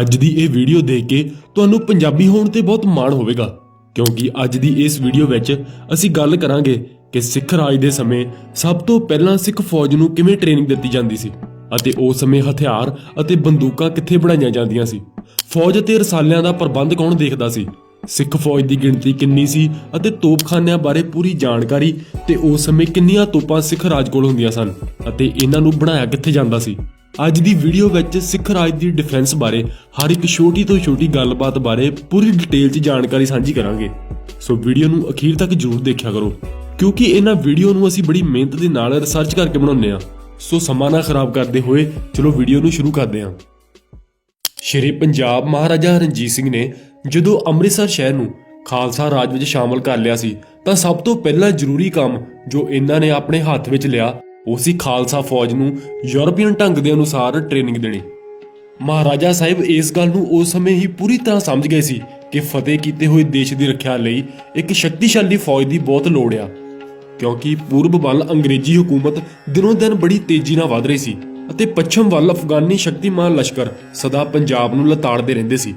ਅੱਜ ਦੀ ਇਹ ਵੀਡੀਓ ਦੇਖ ਕੇ ਤੁਹਾਨੂੰ ਪੰਜਾਬੀ ਹੋਣ ਤੇ ਬਹੁਤ ਮਾਣ ਹੋਵੇਗਾ, ਕਿਉਂਕਿ ਅੱਜ ਦੀ ਇਸ ਵੀਡੀਓ ਵਿੱਚ ਅਸੀਂ ਗੱਲ ਕਰਾਂਗੇ ਕਿ ਸਿੱਖ ਰਾਜ ਦੇ ਸਮੇਂ ਸਭ ਤੋਂ ਪਹਿਲਾਂ ਸਿੱਖ ਫੌਜ ਨੂੰ ਕਿਵੇਂ ਟ੍ਰੇਨਿੰਗ ਦਿੱਤੀ ਜਾਂਦੀ ਸੀ ਅਤੇ ਉਸ ਸਮੇਂ ਹਥਿਆਰ ਅਤੇ ਬੰਦੂਕਾਂ ਕਿੱਥੇ ਬਣਾਈਆਂ ਜਾਂਦੀਆਂ ਸੀ। ਫੌਜ ਅਤੇ ਰਸਾਲਿਆਂ ਦਾ ਪ੍ਰਬੰਧ ਕੌਣ ਦੇਖਦਾ ਸੀ? ਸਿੱਖ ਫੌਜ ਦੀ ਗਿਣਤੀ ਕਿੰਨੀ ਸੀ ਅਤੇ ਤੋਪਖਾਨਿਆਂ ਬਾਰੇ ਪੂਰੀ ਜਾਣਕਾਰੀ ਤੇ ਉਸ ਸਮੇਂ ਕਿੰਨੀਆਂ ਤੋਪਾਂ ਸਿੱਖ ਰਾਜ ਕੋਲ ਹੁੰਦੀਆਂ ਸਨ ਅਤੇ ਇਹਨਾਂ ਨੂੰ ਬਣਾਇਆ ਕਿੱਥੇ ਜਾਂਦਾ ਸੀ? ਅੱਜ ਦੀ ਵੀਡੀਓ ਵਿੱਚ ਸਿੱਖ ਰਾਜ ਦੀ ਡਿਫੈਂਸ ਬਾਰੇ, ਹਰ ਇੱਕ ਛੋਟੀ ਤੋਂ ਛੋਟੀ ਗੱਲਬਾਤ ਬਾਰੇ ਪੂਰੀ ਡਿਟੇਲ 'ਚ ਜਾਣਕਾਰੀ ਸਾਂਝੀ ਕਰਾਂਗੇ। ਸੋ ਵੀਡੀਓ ਨੂੰ ਅਖੀਰ ਤੱਕ ਜ਼ਰੂਰ ਦੇਖਿਆ ਕਰੋ, ਕਿਉਂਕਿ ਇਹਨਾਂ ਵੀਡੀਓ ਨੂੰ ਅਸੀਂ ਬੜੀ ਮਿਹਨਤ ਦੇ ਨਾਲ ਰਿਸਰਚ ਕਰਕੇ ਬਣਾਉਂਦੇ ਆ ਸੋ ਸਮਾਂ ਨਾ ਖਰਾਬ ਕਰਦੇ ਹੋਏ, ਚਲੋ ਵੀਡੀਓ ਨੂੰ ਸ਼ੁਰੂ ਕਰਦੇ ਹਾਂ। ਸ਼੍ਰੀ ਪੰਜਾਬ ਮਹਾਰਾਜਾ ਰਣਜੀਤ ਸਿੰਘ ਨੇ ਜਦੋਂ ਅੰਮ੍ਰਿਤਸਰ ਸ਼ਹਿਰ ਨੂੰ ਖਾਲਸਾ ਰਾਜ ਵਿੱਚ ਸ਼ਾਮਲ ਕਰ ਲਿਆ ਸੀ, ਤਾਂ ਸਭ ਤੋਂ ਪਹਿਲਾਂ ਜ਼ਰੂਰੀ ਕੰਮ ਜੋ ਇਹਨਾਂ ਨੇ ਆਪਣੇ ਹੱਥ ਵਿੱਚ ਲਿਆ ਉਹ ਖਾਲਸਾ ਫੌਜ ਨੂੰ ਯੂਰਪੀਅਨ ਢੰਗ ਦੇ ਅਨੁਸਾਰ ਟ੍ਰੇਨਿੰਗ ਦੇਣੀ। ਮਹਾਰਾਜਾ ਸਾਹਿਬ ਇਸ ਗੱਲ ਨੂੰ ਉਸ ਸਮੇਂ ਹੀ ਪੂਰੀ ਤਰ੍ਹਾਂ ਸਮਝ ਗਏ ਸੀ ਕਿ ਫਤਿਹ ਕੀਤੇ ਹੋਏ ਦੇਸ਼ ਦੀ ਰੱਖਿਆ ਲਈ ਇੱਕ ਸ਼ਕਤੀਸ਼ਾਲੀ ਫੌਜ ਦੀ ਬਹੁਤ ਲੋੜ ਆ। ਕਿਉਂਕਿ ਪੂਰਬ ਵੱਲ ਅੰਗਰੇਜ਼ੀ ਹਕੂਮਤ ਦਿਨੋਂ ਦਿਨ ਬੜੀ ਤੇਜ਼ੀ ਨਾਲ ਵਧ ਰਹੀ ਸੀ ਅਤੇ ਪੱਛਮ ਵੱਲ ਅਫਗਾਨੀ ਸ਼ਕਤੀਮਾਨ ਲਸ਼ਕਰ ਸਦਾ ਪੰਜਾਬ ਨੂੰ ਲਤਾੜਦੇ ਰਹਿੰਦੇ ਸੀ।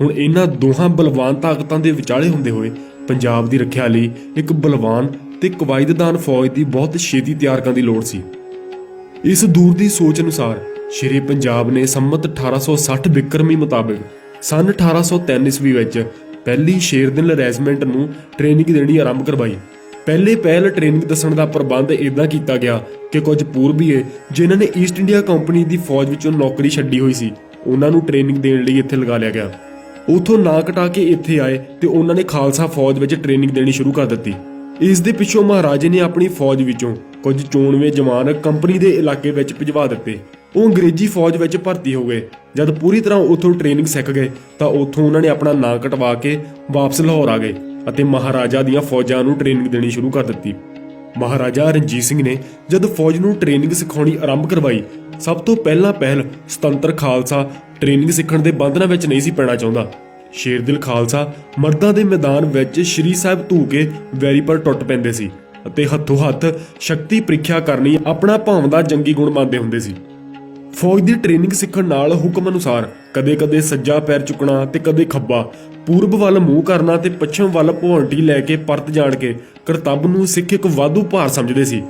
ਹੁਣ ਇਹਨਾਂ ਦੋਹਾਂ ਬਲਵਾਨ ਤਾਕਤਾਂ ਦੇ ਵਿਚਾਲੇ ਹੁੰਦੇ ਹੋਏ ਪੰਜਾਬ ਦੀ ਰੱਖਿਆ ਲਈ ਇੱਕ ਬਲਵਾਨ ਤੇ ਕਵਾਇਦਦਾਨ ਫੌਜ ਦੀ ਬਹੁਤ ਛੇਤੀ ਤਿਆਰ ਕਰਨ ਦੀ ਲੋੜ ਸੀ। ਇਸ ਦੂਰ ਦੀ ਸੋਚ ਅਨੁਸਾਰ ਸ਼੍ਰੀ ਪੰਜਾਬ ਨੇ ਸੰਮਤ 1860 ਵਿਕਰਮੀ ਮੁਤਾਬਕ ਸਨ 1803 ਈਸਵੀ ਵਿੱਚ ਪਹਿਲੀ ਸ਼ੇਰਦਿਲ ਰੈਜੀਮੈਂਟ ਨੂੰ ਟ੍ਰੇਨਿੰਗ ਦੇਣੀ ਆਰੰਭ ਕਰਵਾਈ। ਪਹਿਲੇ ਪਹਿਲ ਟ੍ਰੇਨਿੰਗ ਦੱਸਣ ਦਾ ਪ੍ਰਬੰਧ ਇਦਾਂ ਕੀਤਾ ਗਿਆ ਕਿ ਕੁਝ ਪੂਰਬੀਏ ਜਿਨ੍ਹਾਂ ਨੇ ਈਸਟ ਇੰਡੀਆ ਕੰਪਨੀ ਦੀ ਫੌਜ ਵਿੱਚੋਂ ਨੌਕਰੀ ਛੱਡੀ ਹੋਈ ਸੀ, ਉਹਨਾਂ ਨੂੰ ਟ੍ਰੇਨਿੰਗ ਦੇਣ ਲਈ ਇੱਥੇ ਲਗਾ ਲਿਆ ਗਿਆ। ਉਥੋਂ ਨਾ ਕਟਾ ਕੇ ਇੱਥੇ ਆਏ ਤੇ ਉਹਨਾਂ ਨੇ ਖਾਲਸਾ ਫੌਜ ਵਿੱਚ ਟ੍ਰੇਨਿੰਗ ਦੇਣੀ ਸ਼ੁਰੂ ਕਰ ਦਿੱਤੀ। ਇਸ ਦੇ ਪਿੱਛੋਂ ਮਹਾਰਾਜੇ ਨੇ ਆਪਣੀ ਫੌਜ ਵਿੱਚੋਂ ਕੁਝ ਚੋਣਵੇਂ ਜਵਾਨ ਕੰਪਨੀ ਦੇ ਇਲਾਕੇ ਵਿੱਚ ਭਿਜਵਾ ਦਿੱਤੇ। ਉਹ ਅੰਗਰੇਜ਼ੀ ਫੌਜ ਵਿੱਚ ਭਰਤੀ ਹੋ ਗਏ। ਜਦ ਪੂਰੀ ਤਰ੍ਹਾਂ ਉਥੋਂ ਟ੍ਰੇਨਿੰਗ ਸਿੱਖ ਗਏ, ਤਾਂ ਉਥੋਂ ਉਹਨਾਂ ਨੇ ਆਪਣਾ ਨਾਂ ਕਟਵਾ ਕੇ ਵਾਪਸ ਲਾਹੌਰ ਆ ਗਏ ਅਤੇ ਮਹਾਰਾਜਾ ਦੀਆਂ ਫੌਜਾਂ ਨੂੰ ਟ੍ਰੇਨਿੰਗ ਦੇਣੀ ਸ਼ੁਰੂ ਕਰ ਦਿੱਤੀ। ਮਹਾਰਾਜਾ ਰਣਜੀਤ ਸਿੰਘ ਨੇ ਜਦ ਫੌਜ ਨੂੰ ਟ੍ਰੇਨਿੰਗ ਸਿਖਾਉਣੀ ਆਰੰਭ ਕਰਵਾਈ, ਸਭ ਤੋਂ ਪਹਿਲਾਂ ਪਹਿਲ ਸੁਤੰਤਰ ਖਾਲਸਾ ਟ੍ਰੇਨਿੰਗ ਸਿੱਖਣ ਦੇ ਬੰਧਨਾਂ ਵਿੱਚ ਨਹੀਂ ਸੀ ਪੈਣਾ ਚਾਹੁੰਦਾ। ਸ਼ੇਰ ਦਿਲ ਖਾਲਸਾ ਮਰਦਾਂ ਦੇ ਮੈਦਾਨ ਵਿੱਚ ਸ਼੍ਰੀ ਸਾਹਿਬ ਧੂ ਕੇ ਵੈਰੀ ਪਰ ਟੁੱਟ ਪੈਂਦੇ ਸੀ ਅਤੇ ਹੱਥੋਂ ਹੱਥ ਸ਼ਕਤੀ ਪ੍ਰੀਖਿਆ ਕਰਨੀ ਆਪਣਾ ਭਾਵ ਦਾ ਜੰਗੀ ਗੁਣ ਮੰਨਦੇ ਹੁੰਦੇ ਸੀ। ਫੌਜ ਦੀ ਟ੍ਰੇਨਿੰਗ ਸਿੱਖਣ ਨਾਲ ਹੁਕਮ ਅਨੁਸਾਰ ਕਦੇ-ਕਦੇ ਸੱਜਾ ਪੈਰ ਚੁੱਕਣਾ ਤੇ ਕਦੇ ਖੱਬਾ, ਪੂਰਬ ਵੱਲ ਮੂੰਹ ਕਰਨਾ ਤੇ ਪੱਛਮ ਵੱਲ ਭੌਂਟੀ ਲੈ ਕੇ ਪਰਤ ਜਾਣ ਕੇ ਕਰਤੱਵ ਨੂੰ ਸਿੱਖ ਇੱਕ ਵਾਧੂ ਭਾਰ ਸਮਝਦੇ ਸੀ।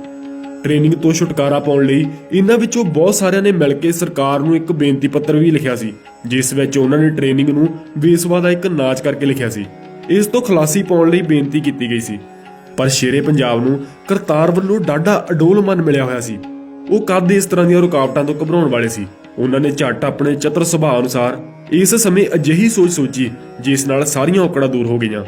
ਟ੍ਰੇਨਿੰਗ ਤੋਂ ਛੁਟਕਾਰਾ ਪਾਉਣ ਲਈ ਇਹਨਾਂ ਵਿੱਚੋਂ ਬਹੁਤ ਸਾਰਿਆਂ ਨੇ ਮਿਲ ਕੇ ਸਰਕਾਰ ਨੂੰ ਇੱਕ ਬੇਨਤੀ ਪੱਤਰ ਵੀ ਲਿਖਿਆ ਸੀ। ਜਿਸ ਵਿੱਚ ਉਹਨਾਂ ਨੇ ਟ੍ਰੇਨਿੰਗ ਨੂੰ ਵੇਸਵਾ ਦਾ ਇੱਕ ਨਾਚ ਕਰਕੇ ਲਿਖਿਆ ਸੀ। ਇਸ ਤੋਂ ਖਲਾਸੀ ਪਾਉਣ ਲਈ ਬੇਨਤੀ ਕੀਤੀ ਗਈ ਸੀ। ਪਰ ਸ਼ੇਰੇ ਪੰਜਾਬ ਨੂੰ ਕਰਤਾਰ ਵੱਲੋਂ ਡਾਢਾ ਅਡੋਲ ਮਨ ਮਿਲਿਆ ਹੋਇਆ ਸੀ। ਉਹ ਕਦ ਇਸ ਤਰ੍ਹਾਂ ਦੀਆਂ ਰੁਕਾਵਟਾਂ ਤੋਂ ਘਬਰਾਉਣ ਵਾਲੇ ਸੀ? ਉਹਨਾਂ ਨੇ ਝੱਟ ਆਪਣੇ ਚਤਰ ਸੁਭਾਅ ਅਨੁਸਾਰ ਇਸ ਸਮੇਂ ਅਜਿਹੀ ਸੋਚ ਸੋਚੀ, ਜਿਸ ਨਾਲ ਸਾਰੀਆਂ ਔਕੜਾਂ ਦੂਰ ਹੋ ਗਈਆਂ।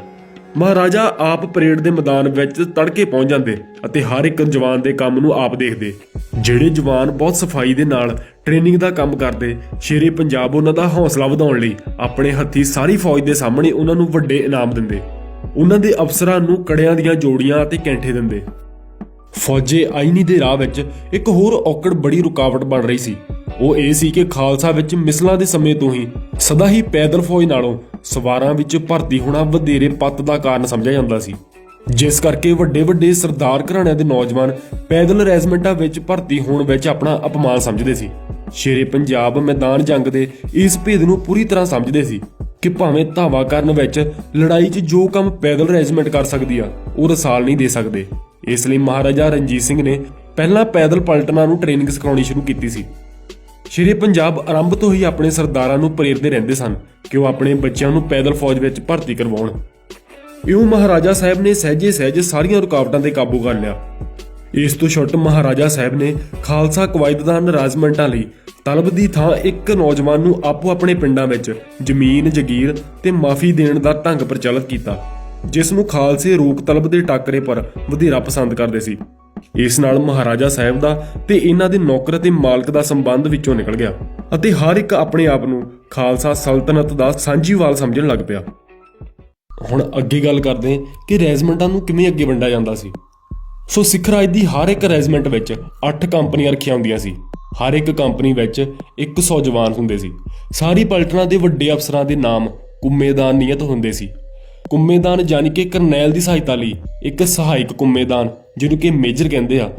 ਮਹਾਰਾਜਾ ਆਪ ਪਰੇਡ ਦੇ ਮੈਦਾਨ ਵਿੱਚ ਤੜਕੇ ਪਹੁੰਚ ਜਾਂਦੇ ਅਤੇ ਹਰ ਇੱਕ ਜਵਾਨ ਦੇ ਕੰਮ ਨੂੰ ਆਪ ਦੇਖਦੇ। ਜਿਹੜੇ ਜਵਾਨ ਬਹੁਤ ਸਫ਼ਾਈ ਦੇ ਨਾਲ ਟ੍ਰੇਨਿੰਗ ਦਾ ਕੰਮ ਕਰਦੇ, ਸ਼ੇਰੇ ਪੰਜਾਬ ਉਹਨਾਂ ਦਾ ਹੌਸਲਾ ਵਧਾਉਣ ਲਈ ਆਪਣੇ ਹੱਥੀ ਸਾਰੀ ਫੌਜ ਦੇ ਸਾਹਮਣੇ ਉਹਨਾਂ ਨੂੰ ਵੱਡੇ ਇਨਾਮ ਦਿੰਦੇ। ਉਹਨਾਂ ਦੇ ਅਫਸਰਾਂ ਨੂੰ ਕੜਿਆਂ ਦੀਆਂ ਜੋੜੀਆਂ ਅਤੇ ਕੈਂਠੇ ਦਿੰਦੇ। ਫੌਜੇ ਆਈਨੀ ਦੇ ਰਾਹ ਵਿੱਚ ਇੱਕ ਹੋਰ ਔਕੜ ਬੜੀ ਰੁਕਾਵਟ ਬਣ ਰਹੀ ਸੀ। ਉਹ ਇਹ ਸੀ ਕਿ ਖਾਲਸਾ ਵਿੱਚ ਮਿਸਲਾਂ ਦੇ ਸਮੇਂ ਤੋਂ ਹੀ ਸਦਾ ਹੀ ਪੈਦਲ ਫੌਜ ਨਾਲੋਂ ਸਵਾਰਾਂ ਵਿੱਚ ਭਰਤੀ ਹੋਣਾ ਵਧੇਰੇ ਪੱਤ ਦਾ ਕਾਰਨ ਸਮਝਿਆ ਜਾਂਦਾ ਸੀ। ਜਿਸ ਕਰਕੇ ਵੱਡੇ ਵੱਡੇ ਸਰਦਾਰ ਘਰਾਣਿਆਂ ਦੇ ਨੌਜਵਾਨ ਪੈਦਲ ਰੈਜੀਮੈਂਟਾਂ ਵਿੱਚ ਭਰਤੀ ਹੋਣ ਵਿੱਚ ਆਪਣਾ ਅਪਮਾਨ ਸਮਝਦੇ ਸੀ। ਸ਼ੇਰੇ ਪੰਜਾਬ ਮੈਦਾਨ ਜੰਗ ਦੇ ਇਸ ਭੇਦ ਨੂੰ ਪੂਰੀ ਤਰ੍ਹਾਂ ਸਮਝਦੇ ਸੀ ਕਿ ਭਾਵੇਂ ਧਾਵਾ ਕਰਨ ਵਿੱਚ ਲੜਾਈ 'ਚ ਜੋ ਕੰਮ ਪੈਦਲ ਰੈਜੀਮੈਂਟ ਕਰ ਸਕਦੀ ਆ, ਉਹ ਰਸਾਲ ਨਹੀਂ ਦੇ ਸਕਦੇ। ਇਸ ਲਈ ਮਹਾਰਾਜਾ ਰਣਜੀਤ ਸਿੰਘ ਨੇ ਪਹਿਲਾਂ ਪੈਦਲ ਪਲਟਨਾਂ ਨੂੰ ਟ੍ਰੇਨਿੰਗ ਸਿਖਾਉਣੀ ਸ਼ੁਰੂ ਕੀਤੀ ਸੀ। ਸ਼੍ਰੀ ਪੰਜਾਬ ਆਰੰਭ ਤੋਂ ਹੀ ਆਪਣੇ ਸਰਦਾਰਾਂ ਨੂੰ ਪ੍ਰੇਰਦੇ ਰਹਿੰਦੇ ਸਨ ਕਿ ਉਹ ਆਪਣੇ ਬੱਚਿਆਂ ਨੂੰ ਪੈਦਲ ਫੌਜ ਵਿੱਚ ਭਰਤੀ ਕਰਵਾਉਣ। ਇਉਂ ਮਹਾਰਾਜਾ ਸਾਹਿਬ ਨੇ ਸਹਿਜੇ ਸਹਿਜ ਸਾਰੀਆਂ ਰੁਕਾਵਟਾਂ ਤੇ ਕਾਬੂ ਕਰ ਲਿਆ। ਇਸ ਤੋਂ ਛੁੱਟ ਮਹਾਰਾਜਾ ਸਾਹਿਬ ਨੇ ਖਾਲਸਾ ਕਵਾਇਦਦਾਨ ਨਰਾਜ਼ਮੈਂਟਾਂ ਲਈ ਤਲਬ ਦੀ ਥਾਂ ਇੱਕ ਨੌਜਵਾਨ ਨੂੰ ਆਪੋ ਆਪਣੇ ਪਿੰਡਾਂ ਵਿੱਚ ਜ਼ਮੀਨ, ਜਗੀਰ ਤੇ ਮਾਫੀ ਦੇਣ ਦਾ ਢੰਗ ਪ੍ਰਚਲਿਤ ਕੀਤਾ। ਜਿਸ ਨੂੰ ਖਾਲਸੇ ਰੋਕ ਤਲਬ ਦੇ ਟਾਕਰੇ ਪਰ ਵਧੇਰਾ ਪਸੰਦ ਕਰਦੇ ਸੀ। ਇਸ ਨਾਲ ਮਹਾਰਾਜਾ ਸਾਹਿਬ ਦਾ ਤੇ ਇਹਨਾਂ ਦੇ ਨੌਕਰ ਅਤੇ ਮਾਲਕ ਦਾ ਸੰਬੰਧ ਵਿੱਚੋਂ ਨਿਕਲ ਗਿਆ ਅਤੇ ਹਰ ਇੱਕ ਆਪਣੇ ਆਪ ਨੂੰ ਖਾਲਸਾ ਸਲਤਨਤ ਦਾ ਸਾਂਝੀਵਾਲ ਸਮਝਣ ਲੱਗ ਪਿਆ। ਹੁਣ ਅੱਗੇ ਗੱਲ ਕਰਦੇ ਹਾਂ ਕਿ ਰੈਜੀਮੈਂਟਾਂ ਨੂੰ ਕਿਵੇਂ ਅੱਗੇ ਵੰਡਿਆ ਜਾਂਦਾ ਸੀ। ਸੋ ਸਿੱਖ ਰਾਜ ਦੀ ਹਰ ਇੱਕ ਰੈਜੀਮੈਂਟ ਵਿੱਚ 8 ਕੰਪਨੀਆਂ ਰੱਖੀਆਂ ਹੁੰਦੀਆਂ ਸੀ। ਹਰ ਇੱਕ ਕੰਪਨੀ ਵਿੱਚ 100 ਜਵਾਨ ਹੁੰਦੇ ਸੀ। ਸਾਰੀ ਪਲਟਨਾਂ ਦੇ ਵੱਡੇ ਅਫਸਰਾਂ ਦੇ ਨਾਮ ਕੁੰਮੇਦਾਨ ਨਿਯਤ ਹੁੰਦੇ ਸੀ। ਕੁੰਮੇਦਾਨ ਯਾਨੀ ਕਿ ਕਰਨੈਲ ਦੀ ਸਹਾਇਤਾ ਲਈ ਇੱਕ ਸਹਾਇਕ ਕੁੰਮੇਦਾਨ, ਜਿਹਨੂੰ ਕਿ ਮੇਜਰ ਕਹਿੰਦੇ ਆ,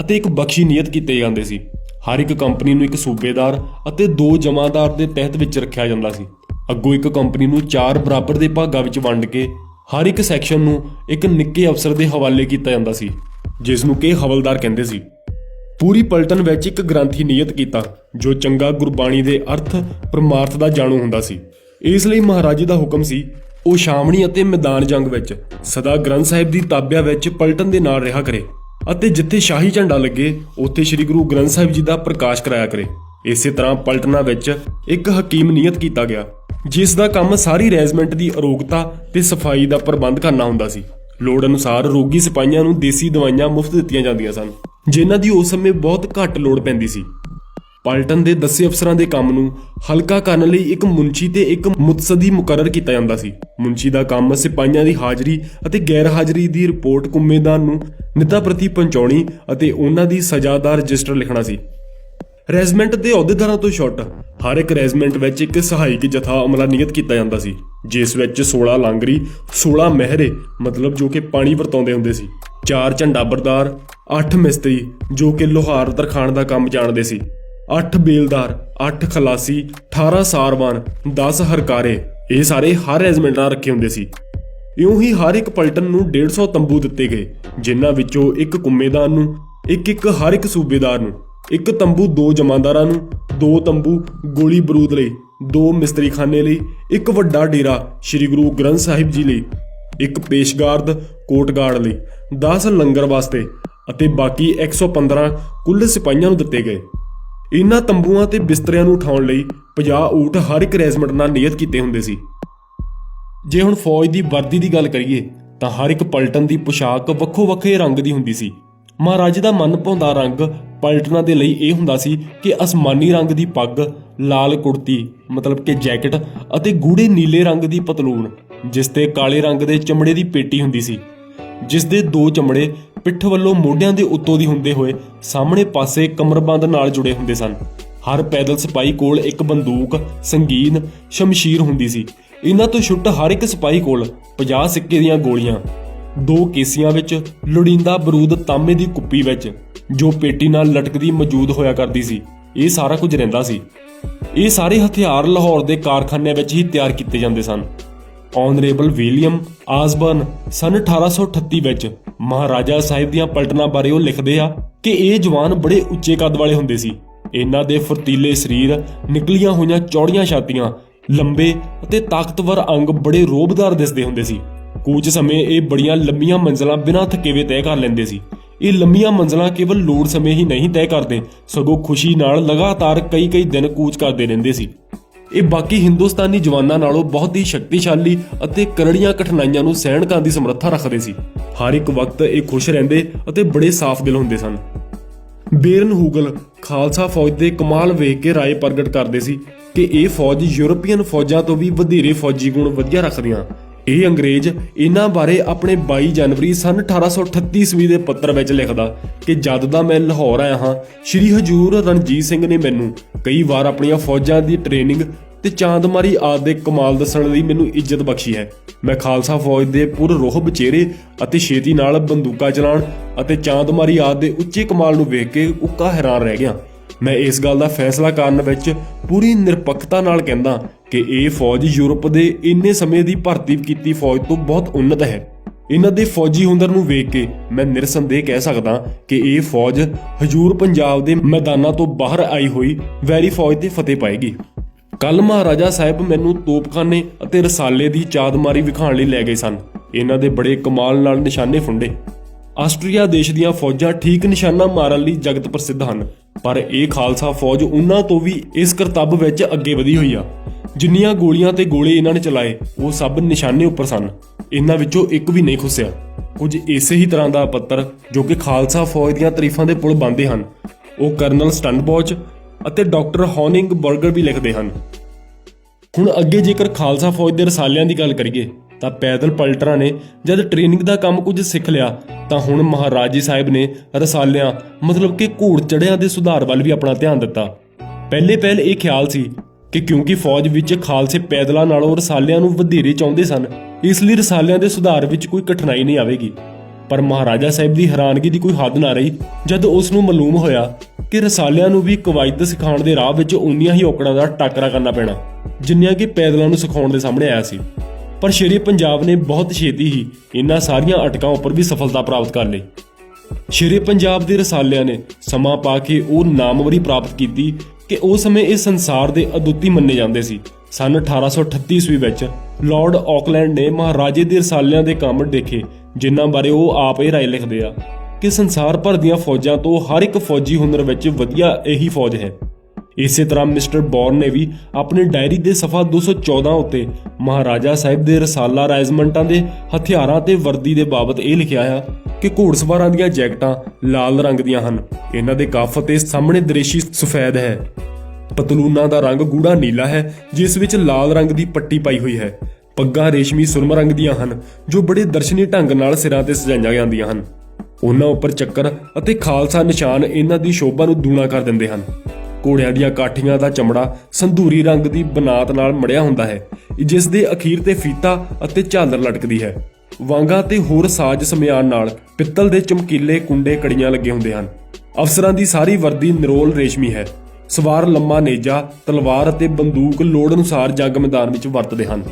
ਅਤੇ ਇੱਕ ਬਖਸ਼ੀ ਨਿਯਤ ਕੀਤੇ ਜਾਂਦੇ ਸੀ। ਹਰ ਇੱਕ ਕੰਪਨੀ ਨੂੰ ਇੱਕ ਸੂਬੇਦਾਰ ਅਤੇ ਦੋ ਜਮਾਦਾਰ ਦੇ ਤਹਿਤ ਵਿੱਚ ਰੱਖਿਆ ਜਾਂਦਾ ਸੀ। ਅੱਗੋਂ ਇੱਕ ਕੰਪਨੀ ਨੂੰ ਚਾਰ ਬਰਾਬਰ ਦੇ ਭਾਗਾਂ ਵਿੱਚ ਵੰਡ ਕੇ ਹਰ ਇੱਕ ਸੈਕਸ਼ਨ ਨੂੰ ਇੱਕ ਨਿੱਕੇ ਅਫਸਰ ਦੇ ਹਵਾਲੇ ਕੀਤਾ ਜਾਂਦਾ ਸੀ, ਜਿਸ ਨੂੰ ਕਿ ਹਵਲਦਾਰ ਕਹਿੰਦੇ ਸੀ। ਪੂਰੀ ਪਲਟਨ ਵਿੱਚ ਇੱਕ ਗ੍ਰੰਥੀ ਨਿਯਤ ਕੀਤਾ, ਜੋ ਚੰਗਾ ਗੁਰਬਾਣੀ ਦੇ ਅਰਥ, ਪਰਮਾਰਥ ਦਾ ਜਾਣੂ ਹੁੰਦਾ ਸੀ। ਇਸ ਲਈ ਮਹਾਰਾਜੇ ਦਾ ਹੁਕਮ ਸੀ ਉਹ ਸ਼ਾਮਣੀ ਅਤੇ ਮੈਦਾਨ ਜੰਗ ਵਿੱਚ, ਸਦਾ ਗ੍ਰੰਥ ਸਾਹਿਬ ਦੀ ਤਾਬਿਆ ਵਿੱਚ ਪਲਟਨ ਦੇ ਨਾਲ ਰਿਹਾ ਕਰੇ ਅਤੇ ਜਿੱਥੇ ਸ਼ਾਹੀ ਝੰਡਾ ਲੱਗੇ, ਉੱਥੇ ਸ੍ਰੀ ਗੁਰੂ ਗ੍ਰੰਥ ਸਾਹਿਬ ਜੀ ਦਾ ਪ੍ਰਕਾਸ਼ ਕਰਾਇਆ ਕਰੇ। ਇਸੇ ਤਰ੍ਹਾਂ ਪਲਟਨਾ ਵਿੱਚ ਇੱਕ ਹਕੀਮ ਨਿਯਤ ਕੀਤਾ ਗਿਆ, ਜਿਸ ਦਾ ਕੰਮ ਸਾਰੀ ਰੈਜਮੈਂਟ ਦੀ ਅਰੋਗਤਾ ਤੇ ਸਫ਼ਾਈ ਦਾ ਪ੍ਰਬੰਧ ਕਰਨਾ ਹੁੰਦਾ ਸੀ। ਲੋੜ ਅਨੁਸਾਰ ਰੋਗੀ ਸਿਪਾਹੀਆਂ ਨੂੰ ਦੇਸੀ ਦਵਾਈਆਂ ਮੁਫਤ ਦਿੱਤੀਆਂ ਜਾਂਦੀਆਂ ਸਨ, ਜਿਨ੍ਹਾਂ ਦੀ ਉਸ ਸਮੇਂ ਬਹੁਤ ਘੱਟ ਲੋੜ ਪੈਂਦੀ ਸੀ। ਪਲਟਨ ਦੇ ਦੱਸੇ ਅਫਸਰਾਂ ਦੇ ਕੰਮ ਨੂੰ ਹਲਕਾ ਕਰਨ ਲਈ ਇੱਕ ਮੁੰਸ਼ੀ ਤੇ ਇੱਕ ਮੁਤਸਦੀ ਮੁਕਰਰ ਕੀਤਾ ਜਾਂਦਾ ਸੀ। ਮੁੰਸ਼ੀ ਦਾ ਕੰਮ ਸਿਪਾਹੀਆਂ ਦੀ ਹਾਜ਼ਰੀ ਅਤੇ ਗੈਰ ਹਾਜ਼ਰੀ ਦੀ ਰਿਪੋਰਟ ਕੁੰਮੇਦਾਰ ਨੂੰ ਨਿੱਤਾ ਪ੍ਰਤੀ ਪਹੁੰਚਾਉਣੀ ਅਤੇ ਉਹਨਾਂ ਦੀ ਸਜ਼ਾ ਦਾ ਰਜਿਸਟਰ ਲਿਖਣਾ ਸੀ। ਰੈਜੀਮੈਂਟ ਦੇ ਅਹੁਦੇਦਾਰਾਂ ਤੋਂ ਛੁੱਟ। ਹਰ ਇੱਕ ਰੈਜੀਮੈਂਟ ਵਿੱਚ ਇੱਕ ਸਹਾਇਕ ਜਥਾ ਅਮਲਾ ਨਿਯਤ ਕੀਤਾ ਜਾਂਦਾ ਸੀ, ਜਿਸ ਵਿੱਚ 16 ਲਾਂਗਰੀ 16 ਮਹਿਰੇ, ਮਤਲਬ ਜੋ ਕਿ ਪਾਣੀ ਵਰਤਾਉਂਦੇ ਹੁੰਦੇ ਸੀ, ਚਾਰ ਝੰਡਾ ਬਰਦਾਰ 8 ਮਿਸਤਰੀ, ਜੋ ਕਿ ਲੋਹਾਰ ਤਰਖਾਣ ਦਾ ਕੰਮ ਜਾਣਦੇ ਸੀ। 8 ਬੇਲਦਾਰ 8 ਖਲਾਸੀ 18 ਸਾਰਵਾਨ 10 ਹਰਕਾਰੇ। ਇਹ ਸਾਰੇ ਹਰ ਰੈਜੀਮੈਂਟ ਨਾਲ ਰੱਖੇ ਹੁੰਦੇ ਸੀ। ਇਉਂ ਹੀ ਹਰ ਇੱਕ ਪਲਟਨ ਨੂੰ 150 ਤੰਬੂ ਦਿੱਤੇ ਗਏ, ਜਿਨ੍ਹਾਂ ਵਿੱਚੋਂ ਇੱਕ ਕੁੰਮੇਦਾਰ ਨੂੰ, ਇੱਕ ਇੱਕ ਹਰ ਇੱਕ ਸੂਬੇਦਾਰ ਨੂੰ, ਇੱਕ ਤੰਬੂ ਦੋ ਜਮਾਂਦਾਰਾਂ ਨੂੰ, ਦੋ ਤੰਬੂ ਗੋਲੀ ਬਰੂਦ ਲਈ, ਦੋ ਮਿਸਤਰੀਖਾਨੇ ਲਈ, ਇੱਕ ਵੱਡਾ ਡੇਰਾ ਸ੍ਰੀ ਗੁਰੂ ਗ੍ਰੰਥ ਸਾਹਿਬ ਜੀ ਲਈ, ਇੱਕ ਪੇਸ਼ਗਾਰਦ ਕੋਟਗਾਰਡ ਲਈ 10 ਲੰਗਰ ਵਾਸਤੇ ਅਤੇ ਬਾਕੀ 115 ਕੁੱਲ ਸਿਪਾਹੀਆਂ ਨੂੰ ਦਿੱਤੇ ਗਏ। ਇਨ੍ਹਾਂ ਤੰਬੂਆਂ ਤੇ ਬਿਸਤਰਿਆਂ ਨੂੰ ਉਠਾਉਣ ਲਈ 50 ਊਠ ਹਰ ਇੱਕ ਰੈਜੀਮੈਂਟ ਨਾਲ ਨਿਯਤ ਕੀਤੇ ਹੁੰਦੇ ਸੀ। ਜੇ ਹੁਣ ਫੌਜ ਦੀ ਵਰਦੀ ਦੀ ਗੱਲ ਕਰੀਏ, ਤਾਂ ਹਰ ਇੱਕ ਪਲਟਨ ਦੀ ਪੋਸ਼ਾਕ ਵੱਖੋ ਵੱਖਰੇ ਰੰਗ ਦੀ ਹੁੰਦੀ ਸੀ। ਮਹਾਰਾਜੇ ਦਾ ਮਨ ਭਾਉਂਦਾ ਰੰਗ ਪਲਟਨਾਂ ਦੇ ਲਈ ਇਹ ਹੁੰਦਾ ਸੀ ਕਿ ਅਸਮਾਨੀ ਰੰਗ ਦੀ ਪੱਗ, ਲਾਲ ਕੁੜਤੀ, ਮਤਲਬ ਕਿ ਜੈਕਟ ਅਤੇ ਗੂੜੇ ਨੀਲੇ ਰੰਗ ਦੀ ਪਤਲੂਨ, ਜਿਸ ਤੇ ਕਾਲੇ ਰੰਗ ਦੇ ਚਮੜੇ ਦੀ ਪੇਟੀ ਹੁੰਦੀ ਸੀ। ਜਿਸ ਦੇ ਦੋ ਚਮੜੇ ਪਿੱਠ ਵੱਲੋਂ ਮੋਢਿਆਂ ਦੇ ਉੱਤੋਂ ਦੀ ਹੁੰਦੇ ਹੋਏ ਸਾਹਮਣੇ ਪਾਸੇ ਕਮਰਬੰਦ ਨਾਲ ਜੁੜੇ ਹੁੰਦੇ ਸਨ। ਹਰ ਪੈਦਲ ਸਿਪਾਹੀ ਕੋਲ ਇੱਕ ਬੰਦੂਕ, ਸੰਗੀਨ, ਸ਼ਮਸ਼ੀਰ ਹੁੰਦੀ ਸੀ। ਇਹਨਾਂ ਤੋਂ ਛੁੱਟ ਹਰ ਇੱਕ ਸਿਪਾਹੀ ਕੋਲ 50 ਸਿੱਕੇ ਦੀਆਂ ਗੋਲੀਆਂ। ਦੋ ਕੇਸੀਆਂ ਵਿੱਚ ਲੋੜੀਂਦਾ ਬਰੂਦ ਤਾਂਬੇ ਦੀ ਕੁੱਪੀ ਵਿੱਚ, ਜੋ ਪੇਟੀ ਨਾਲ ਲਟਕਦੀ ਮੌਜੂਦ ਹੋਇਆ ਕਰਦੀ ਸੀ। ਇਹ ਸਾਰਾ ਕੁਝ ਰਹਿੰਦਾ ਸੀ। ਇਹ ਸਾਰੇ ਹਥਿਆਰ ਲਾਹੌਰ ਦੇ ਕਾਰਖਾਨਿਆਂ ਵਿੱਚ ਹੀ ਤਿਆਰ ਕੀਤੇ ਜਾਂਦੇ ਸਨ। ਆਨਰੇਬਲ ਵਿਲੀਅਮ ਆਸਬਰਨ ਸਨ 1838 ਵਿੱਚ ਮਹਾਰਾਜਾ ਸਾਹਿਬ ਦੀਆਂ ਪਲਟਨਾਂ ਬਾਰੇ ਉਹ ਲਿਖਦੇ ਆ ਕਿ ਇਹ ਜਵਾਨ ਬੜੇ ਉੱਚੇ ਕੱਦ ਵਾਲੇ ਹੁੰਦੇ ਸੀ। ਇਹਨਾਂ ਦੇ ਫੁਰਤੀਲੇ ਸਰੀਰ, ਨਿਕਲੀਆਂ ਹੋਈਆਂ ਚੌੜੀਆਂ ਛਾਤੀਆਂ, ਲੰਬੇ ਅਤੇ ਤਾਕਤਵਰ ਅੰਗ ਬੜੇ ਰੋਬਦਾਰ ਦਿਸਦੇ ਹੁੰਦੇ ਸੀ। ਕੁਝ ਸਮੇਂ ਇਹ ਬੜੀਆਂ ਲੰਮੀਆਂ ਮੰਜ਼ਲਾਂ ਬਿਨਾਂ ਥਕੇਵੇ ਤੈਅ ਕਰ ਲੈਂਦੇ ਸੀ। ਇਹ ਲੰਮੀਆਂ ਮੰਜ਼ਲਾਂ ਕੇਵਲ ਲੋੜ ਸਮੇਂ ਹੀ ਨਹੀਂ ਤੈਅ ਕਰਦੇ, ਸਗੋਂ ਖੁਸ਼ੀ ਨਾਲ ਲਗਾਤਾਰ ਕਈ-ਕਈ ਦਿਨ ਕੂਚ ਕਰਦੇ ਰਹਿੰਦੇ ਸੀ। ਇਹ ਬਾਕੀ ਹਿੰਦੁਸਤਾਨੀ ਜਵਾਨਾਂ ਨਾਲੋਂ ਬਹੁਤ ਹੀ ਸ਼ਕਤੀਸ਼ਾਲੀ ਅਤੇ ਕਰੜੀਆਂ ਕਠਿਨਾਈਆਂ ਨੂੰ ਸਹਿਣ ਕਰਨ ਦੀ ਸਮਰੱਥਾ ਰੱਖਦੇ ਸੀ। ਹਰ ਇੱਕ ਵਕਤ ਇਹ ਖੁਸ਼ ਰਹਿੰਦੇ ਅਤੇ ਬੜੇ ਸਾਫ਼ ਦਿਲ ਹੁੰਦੇ ਸਨ। ਬੇਰਨ ਹੂਗਲ ਖਾਲਸਾ ਫੌਜ ਦੇ ਕਮਾਲ ਵੇਖ ਕੇ ਰਾਏ ਪ੍ਰਗਟ ਕਰਦੇ ਸੀ ਕਿ ਇਹ ਫੌਜ ਯੂਰਪੀਅਨ ਫੌਜਾਂ ਤੋਂ ਵੀ ਵਧੇਰੇ ਫੌਜੀ ਗੁਣ ਵਧੀਆ ਰੱਖਦੀਆਂ। ਇਹ ਅੰਗਰੇਜ਼ ਇਹਨਾਂ ਬਾਰੇ ਆਪਣੇ 22 ਜਨਵਰੀ ਸਨ 1838 ਈਸਵੀ ਦੇ ਪੱਤਰ ਵਿੱਚ ਲਿਖਦਾ ਕਿ ਜਦ ਦਾ ਮੈਂ ਲਾਹੌਰ ਆਇਆ ਹਾਂ, ਸ਼੍ਰੀ ਹਜੂਰ ਰਣਜੀਤ ਸਿੰਘ ਨੇ ਮੈਨੂੰ ਕਈ ਵਾਰ ਆਪਣੀਆਂ ਫੌਜਾਂ ਦੀ ਟ੍ਰੇਨਿੰਗ ਤੇ ਚਾਂਦਮਾਰੀ ਆਦਿ ਦੇ ਕਮਾਲ ਦੱਸਣ ਲਈ ਮੈਨੂੰ ਇੱਜ਼ਤ ਬਖਸ਼ੀ ਹੈ। ਮੈਂ ਖਾਲਸਾ ਫੌਜ ਦੇ ਪੁਰ ਰੋਹ ਬਚੇਰੇ ਅਤੇ ਛੇਤੀ ਨਾਲ ਬੰਦੂਕਾਂ ਚਲਾਉਣ ਅਤੇ ਚਾਂਦਮਾਰੀ ਆਦਿ ਦੇ ਉੱਚੇ ਕਮਾਲ ਨੂੰ ਵੇਖ ਕੇ ਉੱਕਾ ਹੈਰਾਨ ਰਹਿ ਗਿਆ। ਮੈਂ ਇਸ ਗੱਲ ਦਾ ਫੈਸਲਾ ਕਰਨ ਵਿੱਚ ਪੂਰੀ ਨਿਰਪੱਖਤਾ ਨਾਲ ਕਹਿੰਦਾ ਕਿ ਇਹ ਫੌਜ ਯੂਰਪ ਦੇ ਇੰਨੇ ਸਮੇਂ ਦੀ ਭਰਤੀ ਕੀਤੀ ਫੌਜ ਤੋਂ ਬਹੁਤ ਉੱਨਤ ਹੈ। ਇਹਨਾਂ ਦੇ ਫੌਜੀ ਹੁਨਰ ਨੂੰ ਵੇਖ ਕੇ ਮੈਂ ਨਿਰਸੰਦੇਹ ਕਹਿ ਸਕਦਾ ਕਿ ਇਹ ਫੌਜ ਹਜੂਰ ਪੰਜਾਬ ਦੇ ਮੈਦਾਨਾਂ ਤੋਂ ਬਾਹਰ ਆਈ ਹੋਈ ਵੈਰੀ ਫੌਜ ਤੇ ਫਤਿਹ ਪਾਏਗੀ। ਕੱਲ ਮਹਾਰਾਜਾ ਸਾਹਿਬ ਮੈਨੂੰ ਤੋਪਖਾਨੇ ਅਤੇ ਰਸਾਲੇ ਦੀ ਚਾਦਮਾਰੀ ਵਿਖਾਉਣ ਲਈ ਲੈ ਗਏ ਸਨ। ਇਹਨਾਂ ਦੇ ਬੜੇ ਕਮਾਲ ਨਾਲ ਨਿਸ਼ਾਨੇ ਫੁੰਡੇ। ਆਸਟਰੀਆ ਦੇਸ਼ ਦੀਆਂ ਫੌਜਾਂ ਠੀਕ ਨਿਸ਼ਾਨਾ ਮਾਰਨ ਲਈ ਜਗਤ ਪ੍ਰਸਿੱਧ ਹਨ। ਪਰ ਇਹ ਖਾਲਸਾ ਫੌਜ ਉਹਨਾਂ ਤੋਂ ਵੀ ਇਸ ਕਰਤੱਵ ਵਿੱਚ ਅੱਗੇ ਵਧੀ ਹੋਈ ਆ। ਜਿੰਨੀਆਂ ਗੋਲੀਆਂ ਤੇ ਗੋਲੇ ਇਹਨਾਂ ਨੇ ਚਲਾਏ, ਉਹ ਸਭ ਨਿਸ਼ਾਨੇ ਉੱਪਰ ਸਨ। ਇਹਨਾਂ ਵਿੱਚੋਂ ਇੱਕ ਵੀ ਨਹੀਂ ਖੁੱਸਿਆ। ਕੁਝ ਇਸੇ ਹੀ ਤਰ੍ਹਾਂ ਦਾ ਪੱਤਰ ਜੋ ਕਿ ਖਾਲਸਾ ਫੌਜ ਦੀਆਂ ਤਾਰੀਫਾਂ ਦੇ ਪੁਲ ਬੰਦੇ ਹਨ। ਉਹ ਕਰਨਲ ਸਟੰਡਬੋਚ ਅਤੇ ਡਾਕਟਰ ਹੌਨਿੰਗ ਬਰਗਰ ਵੀ ਲਿਖਦੇ ਹਨ। ਹੁਣ ਅੱਗੇ ਜੇਕਰ ਖਾਲਸਾ ਫੌਜ ਦੇ ਰਸਾਲਿਆਂ ਦੀ ਗੱਲ ਕਰੀਏ ਤਾਂ ਪੈਦਲ ਪਲਟਰਾਂ ਨੇ ਜਦ ਟ੍ਰੇਨਿੰਗ ਦਾ ਕੰਮ ਕੁਝ ਸਿੱਖ ਲਿਆ, ਤਾਂ ਹੁਣ ਮਹਾਰਾਜੀ ਸਾਹਿਬ ਨੇ ਰਸਾਲਿਆਂ, ਮਤਲਬ ਕਿ ਘੋੜ ਚੜਿਆਂ ਦੇ ਸੁਧਾਰ ਵੱਲ ਵੀ ਆਪਣਾ ਧਿਆਨ ਦਿੱਤਾ। ਪਹਿਲੇ ਪਹਿਲ ਇਹ ਖਿਆਲ ਸੀ ਕਿ ਕਿਉਂਕਿ ਫੌਜ ਵਿੱਚ ਖਾਲਸੇ ਪੈਦਲਾਂ ਨਾਲੋਂ ਰਸਾਲਿਆਂ ਨੂੰ ਵਧੇਰੇ ਚਾਹੁੰਦੇ ਸਨ, ਇਸ ਲਈ ਰਸਾਲਿਆਂ ਦੇ ਸੁਧਾਰ ਵਿੱਚ ਕੋਈ ਕਠਿਨਾਈ ਨਹੀਂ ਆਵੇਗੀ। ਪਰ ਮਹਾਰਾਜਾ ਸਾਹਿਬ ਦੀ ਹੈਰਾਨਗੀ ਦੀ ਕੋਈ ਹੱਦ ਨਾ ਰਹੀ, ਜਦ ਉਸ ਨੂੰ ਮਾਲੂਮ ਹੋਇਆ ਕਿ ਰਸਾਲਿਆਂ ਨੂੰ ਵੀ ਕਵਾਇਤ ਸਿਖਾਉਣ ਦੇ ਰਾਹ ਵਿੱਚ ਉਨੀਆਂ ਹੀ ਔਕੜਾਂ ਦਾ ਟਾਕਰਾ ਕਰਨਾ ਪੈਣਾ, ਜਿੰਨੀਆਂ ਕਿ ਪੈਦਲਾਂ ਨੂੰ ਸਿਖਾਉਣ ਦੇ ਸਾਹਮਣੇ ਆਇਆ ਸੀ। ਪਰ ਸ਼ੇਰੇ ਪੰਜਾਬ ਨੇ ਬਹੁਤ ਛੇਤੀ ਹੀ ਇਹਨਾਂ ਸਾਰੀਆਂ ਅਟਕਾਂ ਉੱਪਰ ਵੀ ਸਫਲਤਾ ਪ੍ਰਾਪਤ ਕਰ ਲਈ। ਸ਼ੇਰੇ ਪੰਜਾਬ ਦੇ ਰਸਾਲਿਆਂ ਨੇ ਸਮਾਂ ਪਾ ਕੇ ਉਹ ਨਾਮਵਰੀ ਪ੍ਰਾਪਤ ਕੀਤੀ ਕਿ ਉਸ ਸਮੇਂ ਇਹ ਸੰਸਾਰ ਦੇ ਅਦੁੱਤੀ ਮੰਨੇ ਜਾਂਦੇ ਸੀ। ਸਨ 1838 ਈਸਵੀ ਵਿੱਚ ਲਾਰਡ ਆਕਲੈਂਡ ਨੇ ਮਹਾਰਾਜੇ ਦੇ ਰਸਾਲਿਆਂ ਦੇ ਕੰਮ ਦੇਖੇ, ਜਿਨ੍ਹਾਂ ਬਾਰੇ ਉਹ ਆਪ ਇਹ ਰਾਏ ਲਿਖਦੇ ਆ ਕਿ ਸੰਸਾਰ ਭਰ ਦੀਆਂ ਫੌਜਾਂ ਤੋਂ ਹਰ ਇੱਕ ਫੌਜੀ ਹੁਨਰ ਵਿੱਚ ਵਧੀਆ ਇਹੀ ਫੌਜ ਹੈ। ਇਸੇ ਤਰ੍ਹਾਂ ਮਿਸਟਰ ਬੌਰਨ ਨੇ ਵੀ ਆਪਣੀ ਡਾਇਰੀ ਦੇ ਸਫਾ 214 ਉੱਤੇ ਮਹਾਰਾਜਾ ਸਾਹਿਬ ਦੇ ਰਸਾਲਾ ਰਾਇਜ਼ਮੈਂਟਾਂ ਦੇ ਹਥਿਆਰਾਂ ਤੇ ਵਰਦੀ ਦੇ ਬਾਬਤ ਇਹ ਲਿਖਿਆ ਆ ਕਿ ਘੋੜਸਵਾਰਾਂ ਦੀਆਂ ਜੈਕਟਾਂ ਲਾਲ ਰੰਗ ਦੀਆਂ ਹਨ। ਇਹਨਾਂ ਦੇ ਕੱਫ ਤੇ ਸਾਹਮਣੇ ਦ੍ਰਿਸ਼ੀ ਸਫੈਦ ਹੈ। ਪਤਲੂਨਾਂ ਦਾ ਰੰਗ ਗੂੜਾ ਨੀਲਾ ਹੈ, ਜਿਸ ਵਿੱਚ ਲਾਲ ਰੰਗ ਦੀ ਪੱਟੀ ਪਾਈ ਹੋਈ ਹੈ। ਪੱਗਾਂ ਰੇਸ਼ਮੀ ਸੁਰਮ ਰੰਗ ਦੀਆਂ ਹਨ, ਜੋ ਬੜੇ ਦਰਸ਼ਨੀ ਢੰਗ ਨਾਲ ਸਿਰਾਂ ਤੇ ਸਜਾਈਆਂ ਜਾਂਦੀਆਂ ਹਨ। ਉਹਨਾਂ ਉੱਪਰ ਚੱਕਰ ਅਤੇ ਖਾਲਸਾ ਨਿਸ਼ਾਨ ਇਹਨਾਂ ਦੀ ਸ਼ੋਭਾ ਨੂੰ ਦੂਣਾ ਕਰ ਦਿੰਦੇ ਹਨ। ਘੋੜਿਆਂ ਦੀਆਂ ਕਾਠੀਆਂ ਦਾ ਚਮੜਾ ਸੰਧੂਰੀ ਰੰਗ ਦੀ ਬਨਾਤ ਨਾਲ ਮੜਿਆ ਹੁੰਦਾ ਹੈ, ਜਿਸ ਦੇ ਅਖੀਰ ਤੇ ਫੀਤਾ ਅਤੇ ਝਾਲਰ ਲਟਕਦੀ ਹੈ। ਵਾਂਗਾ ਤੇ ਹੋਰ ਸਾਜ਼ ਸਮਿਆਨ ਨਾਲ ਪਿੱਤਲ ਦੇ ਚਮਕੀਲੇ ਕੁੰਡੇ ਕੜੀਆਂ ਲੱਗੇ ਹੁੰਦੇ ਹਨ। ਅਫਸਰਾਂ ਦੀ ਸਾਰੀ ਵਰਦੀ ਨਿਰੋਲ ਰੇਸ਼ਮੀ ਹੈ। ਸਵਾਰ ਲੰਮਾ ਨੇਜਾ, ਤਲਵਾਰ ਅਤੇ ਬੰਦੂਕ ਲੋੜ ਅਨੁਸਾਰ ਜੰਗ ਮੈਦਾਨ ਵਿੱਚ ਵਰਤਦੇ ਹਨ।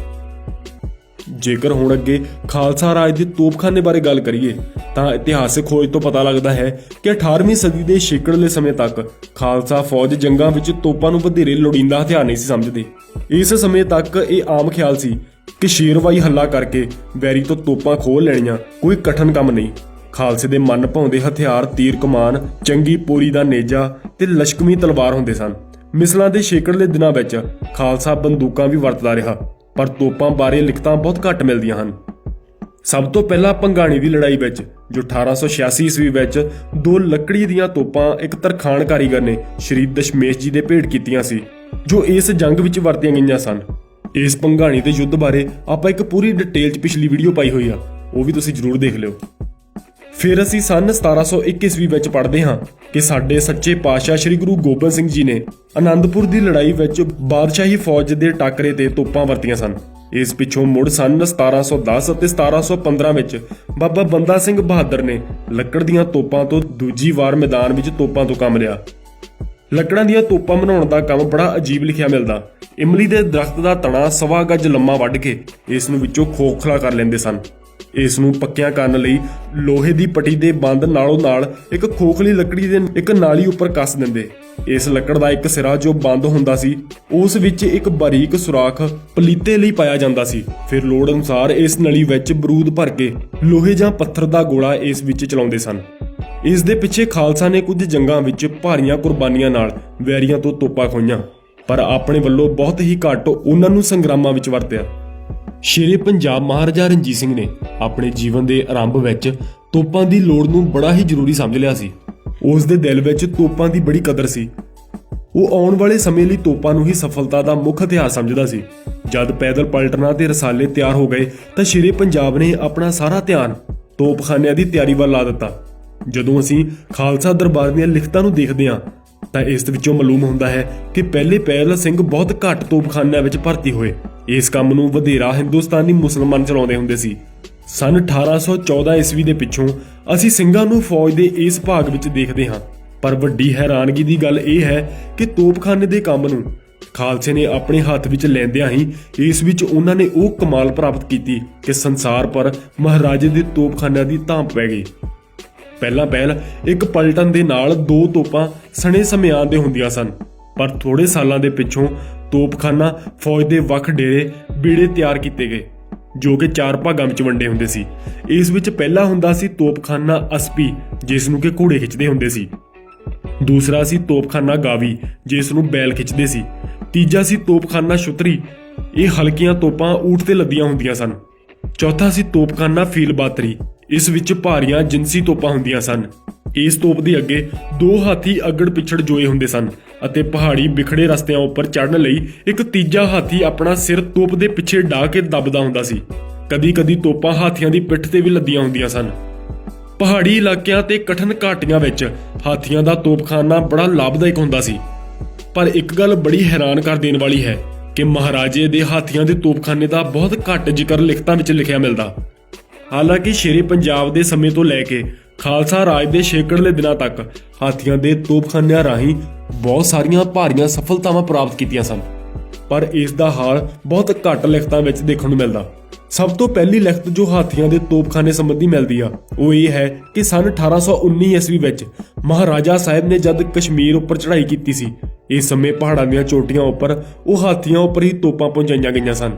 ਜੇਕਰ ਹੁਣ ਅੱਗੇ ਖਾਲਸਾ ਰਾਜ ਦੇ ਤੋਪਖਾਨੇ ਬਾਰੇ ਗੱਲ ਕਰੀਏ, ਤਾਂ ਇਤਿਹਾਸਕ ਖੋਜ ਤੋਂ ਪਤਾ ਲੱਗਦਾ ਹੈ ਕਿ 18ਵੀਂ ਸਦੀ ਦੇ ਛੇਕੜਲੇ ਸਮੇਂ ਤੱਕ ਖਾਲਸਾ ਫੌਜ ਜੰਗਾਂ ਵਿੱਚ ਤੋਪਾਂ ਨੂੰ ਵਧੇਰੇ ਲੋੜੀਂਦਾ ਹਥਿਆਰ ਨਹੀਂ ਸੀ ਸਮਝਦੇ। ਇਸ ਸਮੇਂ ਤੱਕ ਇਹ ਆਮ ਖਿਆਲ ਸੀ ਕਿ ਸ਼ੇਰਵਾਈ ਹੱਲਾ ਕਰਕੇ ਵੈਰੀ ਤੋਂ ਤੋਪਾਂ ਖੋਹ ਲੈਣੀਆਂ ਕੋਈ ਕਠਨ ਕੰਮ ਨਹੀਂ। ਖਾਲਸੇ ਦੇ ਮਨ ਭਾਉਂਦੇ ਹਥਿਆਰ, ਤੀਰ ਕਮਾਨ, ਚੰਗੀ ਪੋਰੀ ਦਾ ਨੇਜਾ ਤੇ ਲਸ਼ਕਮੀ ਤਲਵਾਰ ਹੁੰਦੇ ਸਨ। ਮਿਸਲਾਂ ਦੇ ਛੇਕੜਲੇ ਦਿਨਾਂ ਵਿੱਚ ਖਾਲਸਾ ਬੰਦੂਕਾਂ ਵੀ ਵਰਤਦਾ ਰਿਹਾ। ਪਰ ਤੋਪਾਂ ਬਾਰੇ ਲਿਖਤਾਂ ਬਹੁਤ ਘੱਟ ਮਿਲਦੀਆਂ ਹਨ। ਸਭ ਤੋਂ ਪਹਿਲਾਂ ਪੰਗਾਣੀ ਦੀ ਲੜਾਈ ਵਿੱਚ, ਜੋ 1886 ਈਸਵੀ ਵਿੱਚ ਦੋ ਲੱਕੜੀ ਦੀਆਂ ਤੋਪਾਂ ਇੱਕ ਤਰਖਾਣ ਕਾਰੀਗਰ ਨੇ ਸ਼੍ਰੀ ਦਸ਼ਮੇਸ਼ ਜੀ ਦੇ ਭੇਟ ਕੀਤੀਆਂ ਸੀ, ਜੋ ਇਸ ਜੰਗ ਵਿੱਚ ਵਰਤੀਆਂ ਗਈਆਂ ਸਨ। ਇਸ ਪੰਗਾਣੀ ਦੇ ਯੁੱਧ ਬਾਰੇ ਆਪਾਂ ਇੱਕ ਪੂਰੀ ਡਿਟੇਲ 'ਚ ਪਿਛਲੀ ਵੀਡੀਓ ਪਾਈ ਹੋਈ ਆ, ਉਹ ਵੀ ਤੁਸੀਂ ਜਰੂਰ ਦੇਖ ਲਿਓ। ਫਿਰ ਅਸੀਂ ਸਨ 1721 ਈਸਵੀ ਵਿੱਚ ਪੜ੍ਹਦੇ ਹਾਂ ਕਿ ਸਾਡੇ ਸੱਚੇ ਪਾਤਸ਼ਾਹ ਸ੍ਰੀ ਗੁਰੂ ਗੋਬਿੰਦ ਸਿੰਘ ਜੀ ਨੇ ਆਨੰਦਪੁਰ ਦੀ ਲੜਾਈ ਵਿੱਚ ਬਾਦਸ਼ਾਹੀ ਫੌਜ ਦੇ ਟਾਕਰੇ ਤੇ ਤੋਪਾਂ ਵਰਤੀਆਂ ਸਨ। ਇਸ ਪਿੱਛੋਂ ਮੁੜ ਸਨ 1710 ਅਤੇ 1715 ਵਿੱਚ ਬਾਬਾ ਬੰਦਾ ਸਿੰਘ ਬਹਾਦਰ ਨੇ ਲੱਕੜ ਦੀਆਂ ਤੋਪਾਂ ਤੋਂ ਦੂਜੀ ਵਾਰ ਮੈਦਾਨ ਵਿੱਚ ਤੋਪਾਂ ਤੋਂ ਕੰਮ ਲਿਆ। ਲੱਕੜਾਂ ਦੀਆਂ ਤੋਪਾਂ ਬਣਾਉਣ ਦਾ ਕੰਮ ਬੜਾ ਅਜੀਬ ਲਿਖਿਆ ਮਿਲਦਾ। ਇਮਲੀ ਦੇ ਦਰਖਤ ਦਾ ਤਣਾ ਸਵਾ ਗੱਜ ਲੰਮਾ ਵੱਢ ਕੇ ਇਸ ਨੂੰ ਵਿੱਚੋਂ ਖੋਖਲਾ ਕਰ ਲੈਂਦੇ ਸਨ। ਇਸ ਨੂੰ ਪੱਕਿਆ ਕਰਨ ਲਈ ਲੋਹੇ ਦੀ ਪੱਟੀ ਦੇ ਬੰਦ ਨਾਲੋਂ ਨਾਲ ਇੱਕ ਖੋਖਲੀ ਲੱਕੜੀ ਦੇ ਇੱਕ ਨਾਲੀ ਉੱਪਰ ਕੱਸ ਦਿੰਦੇ। ਇਸ ਲੱਕੜ ਦਾ ਇੱਕ ਸਿਰਾ ਜੋ ਬੰਦ ਹੁੰਦਾ ਸੀ, ਉਸ ਵਿੱਚ ਇੱਕ ਬਾਰੀਕ ਸੁਰਾਖ ਪਲੀਤੇ ਲਈ ਪਾਇਆ ਜਾਂਦਾ ਸੀ। ਫਿਰ ਲੋੜ ਅਨੁਸਾਰ ਇਸ ਨਲੀ ਵਿੱਚ ਬਰੂਦ ਭਰ ਕੇ ਲੋਹੇ ਜਾਂ ਪੱਥਰ ਦਾ ਗੋਲਾ ਇਸ ਵਿੱਚ ਚਲਾਉਂਦੇ ਸਨ। ਇਸ ਦੇ ਪਿੱਛੇ ਖਾਲਸਾ ਨੇ ਕੁਝ ਜੰਗਾਂ ਵਿੱਚ ਭਾਰੀਆਂ ਕੁਰਬਾਨੀਆਂ ਨਾਲ ਵੈਰੀਆਂ ਤੋਂ ਤੋਪਾਂ ਖੋਈਆਂ ਪਰ ਆਪਣੇ ਵੱਲੋਂ ਬਹੁਤ ਹੀ ਘੱਟ ਉਹਨਾਂ ਨੂੰ ਸੰਗਰਾਮਾਂ ਵਿੱਚ ਵਰਤਿਆ। ਸ਼ੇਰੇ ਪੰਜਾਬ ਮਹਾਰਾਜਾ ਰਣਜੀਤ ਸਿੰਘ ਨੇ ਆਪਣੇ ਜੀਵਨ ਦੇ ਆਰੰਭ ਵਿੱਚ ਤੋਪਾਂ ਦੀ ਲੋੜ ਨੂੰ ਬੜਾ ਹੀ ਜ਼ਰੂਰੀ ਸਮਝ ਲਿਆ ਸੀ। ਉਸ ਦੇ ਦਿਲ ਵਿੱਚ ਤੋਪਾਂ ਦੀ ਬੜੀ ਕਦਰ ਸੀ। ਉਹ ਆਉਣ ਵਾਲੇ ਸਮੇਂ ਲਈ ਤੋਪਾਂ ਨੂੰ ਹੀ ਸਫਲਤਾ ਦਾ ਮੁੱਖ ਹਥਿਆਰ ਸਮਝਦਾ ਸੀ। ਜਦ ਪੈਦਲ ਪਲਟਣਾ ਤੇ ਰਸਾਲੇ ਤਿਆਰ ਹੋ ਗਏ ਤਾਂ ਸ਼ੇਰੇ ਪੰਜਾਬ ਨੇ ਆਪਣਾ ਸਾਰਾ ਧਿਆਨ ਤੋਪਖਾਨਿਆਂ ਦੀ ਤਿਆਰੀ ਵੱਲ ਲਾ ਦਿੱਤਾ। ਜਦੋਂ ਅਸੀਂ ਖਾਲਸਾ ਦਰਬਾਰ ਦੀਆਂ ਲਿਖਤਾਂ ਨੂੰ ਦੇਖਦੇ ਹਾਂ ਤਾਂ ਇਸ ਵਿੱਚੋਂ ਮਾਲੂਮ ਹੁੰਦਾ ਹੈ ਕਿ ਪਹਿਲੇ ਪਹਿਲ ਸਿੰਘ ਬਹੁਤ ਘੱਟ ਤੋਪਖਾਨਿਆਂ ਵਿੱਚ ਭਰਤੀ ਹੋਏ। ਇਸ ਕੰਮ ਨੂੰ ਵਧੇਰਾ ਹਿੰਦੁਸਤਾਨੀ ਮੁਸਲਮਾਨ ਚਲਾਉਂਦੇ ਹੁੰਦੇ ਸੀ। ਸਨ 1814 ਈਸਵੀ ਦੇ ਪਿੱਛੋਂ ਅਸੀਂ ਸਿੰਘਾਂ ਨੂੰ ਫੌਜ ਦੇ ਇਸ ਭਾਗ ਵਿੱਚ ਦੇਖਦੇ ਹਾਂ। ਪਰ ਵੱਡੀ ਹੈਰਾਨਗੀ ਦੀ ਗੱਲ ਇਹ ਹੈ ਕਿ ਤੋਪਖਾਨੇ ਦੇ ਕੰਮ ਨੂੰ ਖਾਲਸੇ ਨੇ ਆਪਣੇ ਹੱਥ ਵਿੱਚ ਲੈਂਦਿਆਂ ਹੀ ਇਸ ਵਿੱਚ ਉਹਨਾਂ ਨੇ ਉਹ ਕਮਾਲ ਪ੍ਰਾਪਤ ਕੀਤੀ ਕਿ ਸੰਸਾਰ ਪਰ ਮਹਾਰਾਜੇ ਦੇ ਤੋਪਖਾਨਿਆਂ ਦੀ ਧਾਂਪ ਪੈ ਗਈ। ਪਹਿਲਾਂ ਪਹਿਲ ਇੱਕ ਪਲਟਨ ਦੇ ਨਾਲ ਦੋ ਤੋਪਾਂ ਸਣੇ ਸਮਿਆਨ ਦੇ ਹੁੰਦੀਆਂ ਸਨ। ਪਰ ਥੋੜੇ ਸਾਲਾਂ ਦੇ ਪਿੱਛੋਂ ਤੋਪਖਾਨਾ ਫੌਜ ਦੇ ਵੱਖ ਡੇਰੇ ਬੀੜੇ ਤਿਆਰ ਕੀਤੇ ਗਏ, ਜੋ ਕਿ ਚਾਰ ਭਾਗਾਂ ਵਿੱਚ ਵੰਡੇ ਹੁੰਦੇ ਸੀ। ਇਸ ਵਿੱਚ ਪਹਿਲਾ ਹੁੰਦਾ ਸੀ ਤੋਪਖਾਨਾ ਅਸਪੀ, ਜਿਸ ਨੂੰ ਕਿ ਘੋੜੇ ਖਿੱਚਦੇ ਹੁੰਦੇ ਸੀ। ਦੂਸਰਾ ਸੀ ਤੋਪਖਾਨਾ ਗਾਵੀ, ਜਿਸ ਨੂੰ ਬੈਲ ਖਿੱਚਦੇ ਸੀ। ਤੀਜਾ ਸੀ ਤੋਪਖਾਨਾ ਛੁਤਰੀ, ਇਹ ਹਲਕੀਆਂ ਤੋਪਾਂ ਊਠ ਤੇ ਲੱਦੀਆਂ ਹੁੰਦੀਆਂ ਸਨ। ਚੌਥਾ ਸੀ ਤੋਪਖਾਨਾ ਫੀਲਬਾਤਰੀ ਇਸ ਵਿੱਚ ਭਾਰੀਆਂ ਜਿੰਸੀ ਤੋਪਾਂ ਹੁੰਦੀਆਂ ਸਨ। ਇਸ ਤੋਪ ਦੇ ਅੱਗੇ ਦੋ ਹਾਥੀ ਅਗੜ ਪਿਛੜ ਜੋਏ ਹੁੰਦੇ ਸਨ ਅਤੇ ਪਹਾੜੀ ਵਿਖੜੇ ਰਸਤਿਆਂ ਉੱਪਰ ਚੜਨ ਲਈ ਇੱਕ ਤੀਜਾ ਹਾਥੀ ਆਪਣਾ ਸਿਰ ਤੋਪ ਦੇ ਪਿੱਛੇ ਢਾ ਕੇ ਦੱਬਦਾ ਹੁੰਦਾ ਸੀ। ਕਦੀ-ਕਦੀ ਤੋਪਾਂ ਹਾਥੀਆਂ ਦੀ ਪਿੱਠ ਤੇ ਵੀ ਲੱਦੀਆਂ ਹੁੰਦੀਆਂ ਸਨ। ਪਹਾੜੀ ਇਲਾਕਿਆਂ ਤੇ ਕਠਨ ਘਾਟੀਆਂ ਵਿੱਚ ਹਾਥੀਆਂ ਦਾ ਤੋਪਖਾਨਾ ਬੜਾ ਲਾਭਦਾਇਕ ਹੁੰਦਾ ਸੀ। ਪਰ ਇੱਕ ਗੱਲ ਬੜੀ ਹੈਰਾਨ ਕਰ ਦੇਣ ਵਾਲੀ ਹੈ ਕਿ ਮਹਾਰਾਜੇ ਦੇ ਹਾਥੀਆਂ ਦੇ ਤੋਪਖਾਨੇ ਦਾ ਬਹੁਤ ਘੱਟ ਜ਼ਿਕਰ ਲਿਖਤਾਂ ਵਿੱਚ ਲਿਖਿਆ ਮਿਲਦਾ। ਹਾਲਾਂਕਿ ਸ਼ੇਰੇ ਪੰਜਾਬ ਦੇ ਸਮੇਂ ਤੋਂ ਲੈ ਕੇ ਖਾਲਸਾ ਰਾਜ ਦੇ ਛੇਕੜਲੇ ਦਿਨਾਂ ਤੱਕ ਹਾਥੀਆਂ ਦੇ ਤੋਪਖਾਨਿਆਂ ਰਾਹੀਂ ਬਹੁਤ ਸਾਰੀਆਂ ਭਾਰੀਆਂ ਸਫਲਤਾਵਾਂ ਪ੍ਰਾਪਤ ਕੀਤੀਆਂ ਸਨ। ਪਰ ਇਸ ਦਾ ਹਾਲ ਬਹੁਤ ਘੱਟ ਲਿਖਤਾਂ ਵਿੱਚ ਦੇਖਣ ਨੂੰ ਮਿਲਦਾ। ਸਭ ਤੋਂ ਪਹਿਲੀ ਲਿਖਤ ਜੋ ਹਾਥੀਆਂ ਦੇ ਤੋਪਖਾਨੇ ਸੰਬੰਧੀ ਮਿਲਦੀ ਆ, ਉਹ ਇਹ ਹੈ ਕਿ ਸਨ 1819 ਈਸਵੀ ਵਿੱਚ ਮਹਾਰਾਜਾ ਸਾਹਿਬ ਨੇ ਜਦ ਕਸ਼ਮੀਰ ਉੱਪਰ ਚੜ੍ਹਾਈ ਕੀਤੀ ਸੀ, ਇਸ ਸਮੇਂ ਪਹਾੜਾਂ ਦੀਆਂ ਚੋਟੀਆਂ ਉੱਪਰ ਉਹ ਹਾਥੀਆਂ ਉੱਪਰ ਹੀ ਤੋਪਾਂ ਪਹੁੰਚਾਈਆਂ ਗਈਆਂ ਸਨ।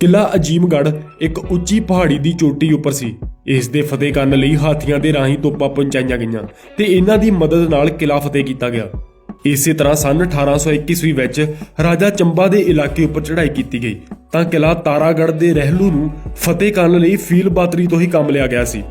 ਕਿਲਾ ਅਜੀਮਗੜ੍ਹ ਇੱਕ ਉੱਚੀ ਪਹਾੜੀ ਦੀ ਚੋਟੀ ਉੱਪਰ ਸੀ। ਇਸ ਦੇ ਫਤਿਹ ਕਰਨ ਲਈ ਹਾਥੀਆਂ ਦੇ ਰਾਹੀਂ ਤੋਪਾਂ ਪਹੁੰਚਾਈਆਂ ਗਈਆਂ ਤੇ ਇਹਨਾਂ ਦੀ ਮਦਦ ਨਾਲ ਕਿਲਾ ਫਤਿਹ ਕੀਤਾ ਗਿਆ। ਇਸੇ ਤਰ੍ਹਾਂ ਸਨ 1821 ਈਸਵੀ ਵਿੱਚ ਰਾਜਾ ਚੰਬਾ ਦੇ ਇਲਾਕੇ ਉੱਪਰ ਚੜ੍ਹਾਈ ਕੀਤੀ ਗਈ। ਤਾਂ ਕਿਲਾ ਤਾਰਾਗੜ੍ਹ ਦੇ ਰਹਿਲੂ ਨੂੰ ਫਤਿਹ ਕਰਨ ਲਈ ਫੀਲ ਬਾਤਰੀ ਤੋਂ ਹੀ ਕੰਮ ਲਿਆ ਗਿਆ ਸੀ।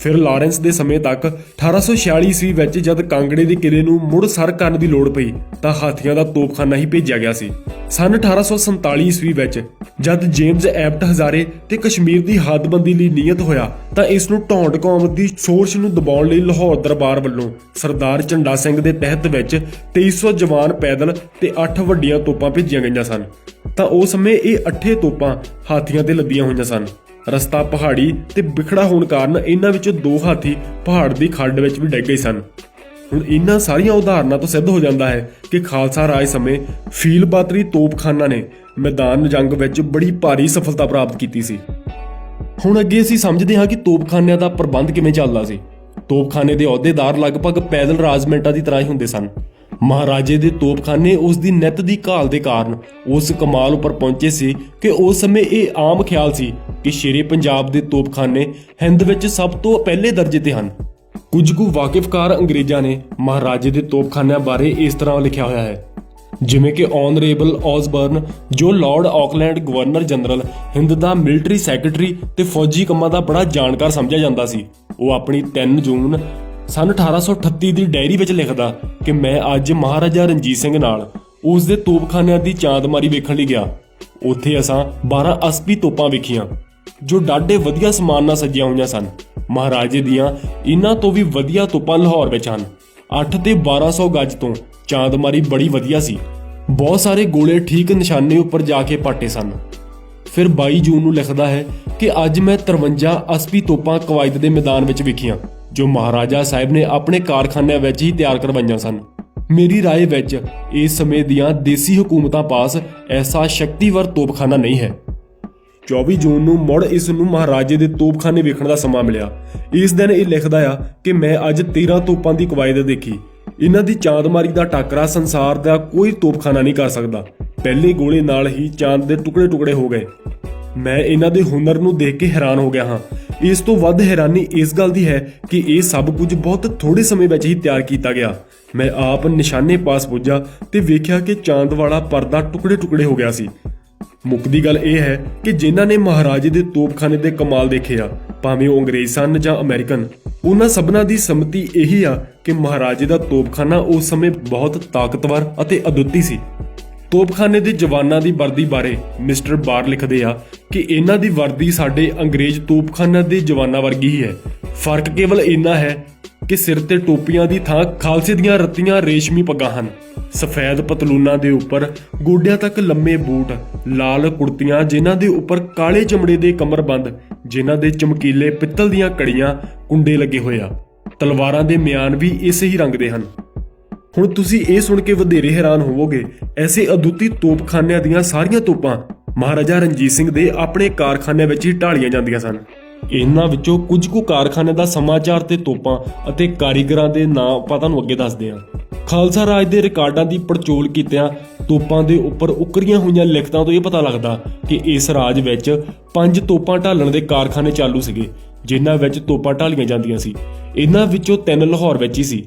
ਫਿਰ ਲਾਰੈਂਸ ਦੇ ਸਮੇਂ ਤੱਕ 1846 ਈਸਵੀ ਵਿੱਚ ਜਦ ਕਾਂਗੜੇ ਦੇ ਕਿਲੇ ਨੂੰ ਮੁੜ ਸਰ ਕਰਨ ਦੀ ਲੋੜ ਪਈ, ਤਾਂ ਹਾਥੀਆਂ ਦਾ ਤੋਪਖਾਨਾ ਹੀ ਭੇਜਿਆ ਗਿਆ ਸੀ। ਸਨ 1847 ਈਸਵੀ ਵਿੱਚ ਜਦ ਜੇਮਜ਼ ਐਬਟ ਹਜ਼ਾਰੇ ਤੇ ਕਸ਼ਮੀਰ ਦੀ ਹੱਦਬੰਦੀ ਲਈ ਨੀਅਤ ਹੋਇਆ, ਤਾਂ ਇਸ ਨੂੰ ਢੌਂਡ ਕੌਮ ਦੀ ਸੋਚ ਨੂੰ ਦਬਾਉਣ ਲਈ ਲਾਹੌਰ ਦਰਬਾਰ ਵੱਲੋਂ ਸਰਦਾਰ ਝੰਡਾ ਸਿੰਘ ਦੇ ਤਹਿਤ ਵਿੱਚ 2300 ਜਵਾਨ ਪੈਦਲ ਤੇ 8 ਵੱਡੀਆਂ ਤੋਪਾਂ ਭੇਜੀਆਂ ਗਈਆਂ ਸਨ। ਤਾਂ ਉਸ ਸਮੇਂ ਇਹ 8 ਤੋਪਾਂ ਹਾਥੀਆਂ ਤੇ ਲੱਦੀਆਂ ਹੋਈਆਂ ਸਨ। ਰਸਤਾ, ਪਹਾੜੀ ਤੇ ਵਿਖੜਾ ਹੋਣ ਕਾਰਨ ਇਹਨਾਂ ਵਿੱਚੋਂ ਦੋ ਹਾਥੀ ਪਹਾੜ ਦੀ ਖੱਡ ਵਿੱਚ ਵੀ ਡਿੱਗ ਗਏ ਸਨ। ਹੁਣ ਇਹਨਾਂ ਸਾਰੀਆਂ ਉਦਾਹਰਨਾਂ ਤੋਂ ਸਿੱਧ ਹੋ ਜਾਂਦਾ ਹੈ ਕਿ ਖਾਲਸਾ ਰਾਜ ਸਮੇਂ ਫੀਲ ਬਾਤਰੀ ਤੋਪਖਾਨਾ ਨੇ ਮੈਦਾਨ ਜੰਗ ਵਿੱਚ ਬੜੀ ਭਾਰੀ ਸਫਲਤਾ ਪ੍ਰਾਪਤ ਕੀਤੀ ਸੀ। ਹੁਣ ਅੱਗੇ ਅਸੀਂ ਸਮਝਦੇ ਹਾਂ ਕਿ ਤੋਪਖਾਨਿਆਂ ਦਾ ਪ੍ਰਬੰਧ ਕਿਵੇਂ ਚੱਲਦਾ ਸੀ। ਤੋਪਖਾਨੇ ਦੇ ਅਹੁਦੇਦਾਰ ਲਗਭਗ ਪੈਦਲ ਰਾਜਮੈਂਟਾਂ ਦੀ ਤਰ੍ਹਾਂ ਹੀ ਹੁੰਦੇ ਸਨ। ਮਹਾਰਾਜੇ ਦੇ ਤੋਪਖਾਨੇ ਉਸ ਦੀ ਨਿੱਤ ਦੀ ਘਾਲ ਦੇ ਕਾਰਨ ਉਸ ਕਮਾਲ ਉੱਪਰ ਪਹੁੰਚੇ ਸੀ ਕਿ ਉਸ ਸਮੇਂ ਇਹ ਆਮ ਖਿਆਲ ਸੀ ਕਿ ਸ਼ੇਰੇ ਪੰਜਾਬ ਦੇ ਤੋਪਖਾਨੇ ਹਿੰਦ ਵਿੱਚ ਸਭ ਤੋਂ ਪਹਿਲੇ ਦਰਜੇ ਤੇ ਹਨ। ਕੁਝ ਕੁ ਵਾਕਿਫਕਾਰ ਅੰਗਰੇਜ਼ਾਂ ਨੇ ਮਹਾਰਾਜੇ ਦੇ ਤੋਪਖਾਨਿਆਂ ਬਾਰੇ ਇਸ ਤਰ੍ਹਾਂ ਲਿਖਿਆ ਹੋਇਆ ਹੈ। ਜਿਵੇਂ ਕਿ ਆਨਰੇਬਲ ਔਸਬਰਨ ਜੋ lord Auckland governor general Hind ਦਾ ਮਿਲਟਰੀ ਸੈਕਟਰੀ ਤੇ ਫੌਜੀ ਕੰਮਾਂ ਦਾ ਬੜਾ ਜਾਣਕਾਰ ਸਮਝਿਆ ਜਾਂਦਾ ਸੀ। ਉਹ ਆਪਣੀ 3 ਜੂਨ ਸਨ 1838 ਦੀ ਡਾਇਰੀ ਵਿੱਚ ਲਿਖਦਾ ਕਿ ਮੈਂ ਅੱਜ ਮਹਾਰਾਜਾ ਰਣਜੀਤ ਸਿੰਘ ਨਾਲ ਉਸ ਦੇ ਤੋਪਖਾਨਿਆਂ ਦੀ ਚਾਂਦਮਾਰੀ ਵੇਖਣ ਲਈ ਗਿਆ। ਉੱਥੇ ਅਸਾਂ 12 ਅਸਪੀ ਤੋਪਾਂ ਵੇਖੀਆਂ, ਜੋ ਡਾਢੇ ਵਧੀਆ ਸਮਾਨ ਨਾਲ ਸਜੀਆਂ ਹੋਈਆਂ ਸਨ। ਮਹਾਰਾਜੇ ਦੀਆਂ ਇਹਨਾਂ ਤੋਂ ਵੀ ਵਧੀਆ ਤੋਪਾਂ ਲਾਹੌਰ ਵਿੱਚ ਹਨ। 8 ਤੇ 1200 ਗੱਜ ਤੋਂ ਚਾਂਦਮਾਰੀ ਬੜੀ ਵਧੀਆ ਸੀ। ਬਹੁਤ ਸਾਰੇ ਗੋਲੇ ਠੀਕ ਨਿਸ਼ਾਨੇ ਉੱਪਰ ਜਾ ਕੇ ਪਾਟੇ ਸਨ। ਫਿਰ 22 ਜੂਨ ਨੂੰ ਲਿਖਦਾ ਹੈ ਕਿ ਅੱਜ ਮੈਂ 53 ਅਸਪੀ ਤੋਪਾਂ ਕਵਾਇਦ ਦੇ ਮੈਦਾਨ ਵਿੱਚ ਵੇਖੀਆਂ। ਜੋ ਮਹਾਰਾਜਾ ਸਾਹਿਬ ਨੇ ਆਪਣੇ ਕਾਰਖਾਨਿਆਂ ਵਿੱਚ ਹੀ ਤਿਆਰ ਕਰਵਾਈਆਂ ਸਨ ਮੇਰੀ رائے ਵਿੱਚ ਇਸ ਸਮੇਂ ਦੀਆਂ ਦੇਸੀ ਹਕੂਮਤਾਂ ਪਾਸ ਐਸਾ ਸ਼ਕਤੀਵਰ ਤੋਪਖਾਨਾ ਨਹੀਂ ਹੈ 24 ਜੂਨ ਨੂੰ ਮੁੜ ਇਸ ਨੂੰ ਮਹਾਰਾਜੇ ਦੇ ਤੋਪਖਾਨੇ ਵੇਖਣ ਦਾ ਸਮਾਂ ਮਿਲਿਆ ਇਸ ਦਿਨ ਇਹ ਲਿਖਦਾ ਆ ਕਿ ਮੈਂ ਅੱਜ 13 ਤੋਪਾਂ ਦੀ ਕਵਾਇਦ ਦੇਖੀ ਇਹਨਾਂ ਦੀ ਚਾਂਦਮਾਰੀ ਦਾ ਟਾਕਰਾ ਸੰਸਾਰ ਦਾ ਕੋਈ ਤੋਪਖਾਨਾ ਨਹੀਂ ਕਰ ਸਕਦਾ ਪਹਿਲੇ ਗੋਲੇ ਨਾਲ ਹੀ ਚਾਂਦ ਦੇ ਟੁਕੜੇ-ਟੁਕੜੇ ਹੋ ਗਏ ਮੈਂ ਇਹਨਾਂ ਦੇ ਹੁਨਰ ਨੂੰ ਦੇਖ ਕੇ ਹੈਰਾਨ ਹੋ ਗਿਆ ਹਾਂ। ਇਸ ਤੋਂ ਵੱਧ ਹੈਰਾਨੀ ਇਸ ਗੱਲ ਦੀ ਹੈ ਕਿ ਇਹ ਸਭ ਕੁਝ ਬਹੁਤ ਥੋੜੇ ਸਮੇਂ ਵਿੱਚ ਹੀ ਤਿਆਰ ਕੀਤਾ ਗਿਆ। ਮੈਂ ਆਪ ਨਿਸ਼ਾਨੇ ਪਾਸ ਪੁੱਜਾ ਤੇ ਵੇਖਿਆ ਕਿ ਚਾਂਦ ਵਾਲਾ ਪਰਦਾ ਟੁਕੜੇ-ਟੁਕੜੇ ਹੋ ਗਿਆ ਸੀ। ਮੁੱਕਦੀ ਗੱਲ ਇਹ ਹੈ ਕਿ ਜਿਨ੍ਹਾਂ ਨੇ ਮਹਾਰਾਜੇ ਦੇ ਤੋਪਖਾਨੇ ਦੇ ਕਮਾਲ ਦੇਖੇ ਆ, ਭਾਵੇਂ ਉਹ ਅੰਗਰੇਜ਼ ਸਨ ਜਾਂ ਅਮਰੀਕਨ, ਉਹਨਾਂ ਸਭਨਾਂ ਦੀ ਸੰਮਤੀ ਇਹੀ ਆ ਕਿ ਮਹਾਰਾਜੇ ਦਾ ਤੋਪਖਾਨਾ ਉਸ ਸਮੇਂ ਬਹੁਤ ਤਾਕਤਵਰ ਅਤੇ ਅਦੁੱਤੀ ਸੀ। ਤੋਪਖਾਨੇ ਦੇ ਜਵਾਨਾਂ ਦੀ ਵਰਦੀ ਬਾਰੇ ਮਿਸਟਰ ਬਾਰ ਲਿਖਦੇ ਆ ਕਿ ਇਹਨਾਂ ਦੀ ਵਰਦੀ ਸਾਡੇ ਅੰਗਰੇਜ਼ ਤੋਪਖਾਨਾ ਦੇ ਜਵਾਨਾਂ ਵਰਗੀ ਹੀ ਹੈ। ਫ਼ਰਕ ਕੇਵਲ ਇੰਨਾ ਹੈ ਕਿ ਸਿਰ ਤੇ ਟੋਪੀਆਂ ਦੀ ਥਾਂ ਖਾਲਸੇ ਦੀਆਂ ਰੱਤੀਆਂ ਰੇਸ਼ਮੀ ਪੱਗਾਂ ਹਨ। ਸਫੈਦ ਪਤਲੂਨਾਂ ਦੇ ਉੱਪਰ ਗੋਡਿਆਂ ਤੱਕ ਲੰਮੇ ਬੂਟ, ਲਾਲ ਕੁੜਤੀਆਂ ਜਿਨ੍ਹਾਂ ਦੇ ਉੱਪਰ ਕਾਲੇ ਚਮੜੇ ਦੇ ਕਮਰਬੰਦ, ਜਿਨ੍ਹਾਂ ਦੇ ਚਮਕੀਲੇ ਪਿੱਤਲ ਦੀਆਂ ਕੜੀਆਂ ਕੁੰਡੇ ਲੱਗੇ ਹੋਏ ਆ। ਤਲਵਾਰਾਂ ਦੇ ਮਿਆਨ ਵੀ ਇਸੇ ਹੀ ਰੰਗ ਦੇ ਹਨ। ਹੁਣ ਤੁਸੀਂ ਇਹ ਸੁਣ ਕੇ ਵਧੇਰੇ ਹੈਰਾਨ ਹੋਵੋਗੇ, ਐਸੇ ਅਦੁੱਤੀ ਤੋਪਖਾਨਿਆਂ ਦੀਆਂ ਸਾਰੀਆਂ ਤੋਪਾਂ ਮਹਾਰਾਜਾ ਰਣਜੀਤ ਸਿੰਘ ਦੇ ਆਪਣੇ ਕਾਰਖਾਨਿਆਂ ਵਿੱਚ ਹੀ ਢਾਲੀਆਂ ਜਾਂਦੀਆਂ ਸਨ। ਇਹਨਾਂ ਵਿੱਚੋਂ ਕੁਝ ਕੁ ਕਾਰਖਾਨਿਆਂ ਦਾ ਸਮਾਚਾਰ ਤੇ ਤੋਪਾਂ ਅਤੇ ਕਾਰੀਗਰਾਂ ਦੇ ਨਾਂ ਆਪਾਂ ਤੁਹਾਨੂੰ ਅੱਗੇ ਦੱਸਦੇ ਹਾਂ। ਖਾਲਸਾ ਰਾਜ ਦੇ ਰਿਕਾਰਡਾਂ ਦੀ ਪੜਚੋਲ ਕੀਤਿਆਂ ਤੋਪਾਂ ਦੇ ਉੱਪਰ ਉਕਰੀਆਂ ਹੋਈਆਂ ਲਿਖਤਾਂ ਤੋਂ ਇਹ ਪਤਾ ਲੱਗਦਾ ਕਿ ਇਸ ਰਾਜ ਵਿੱਚ ਪੰਜ ਤੋਪਾਂ ਢਾਲਣ ਦੇ ਕਾਰਖਾਨੇ ਚਾਲੂ ਸੀਗੇ, ਜਿਨ੍ਹਾਂ ਵਿੱਚ ਤੋਪਾਂ ਢਾਲੀਆਂ ਜਾਂਦੀਆਂ ਸੀ। ਇਹਨਾਂ ਵਿੱਚੋਂ ਤਿੰਨ ਲਾਹੌਰ ਵਿੱਚ ਹੀ ਸੀ।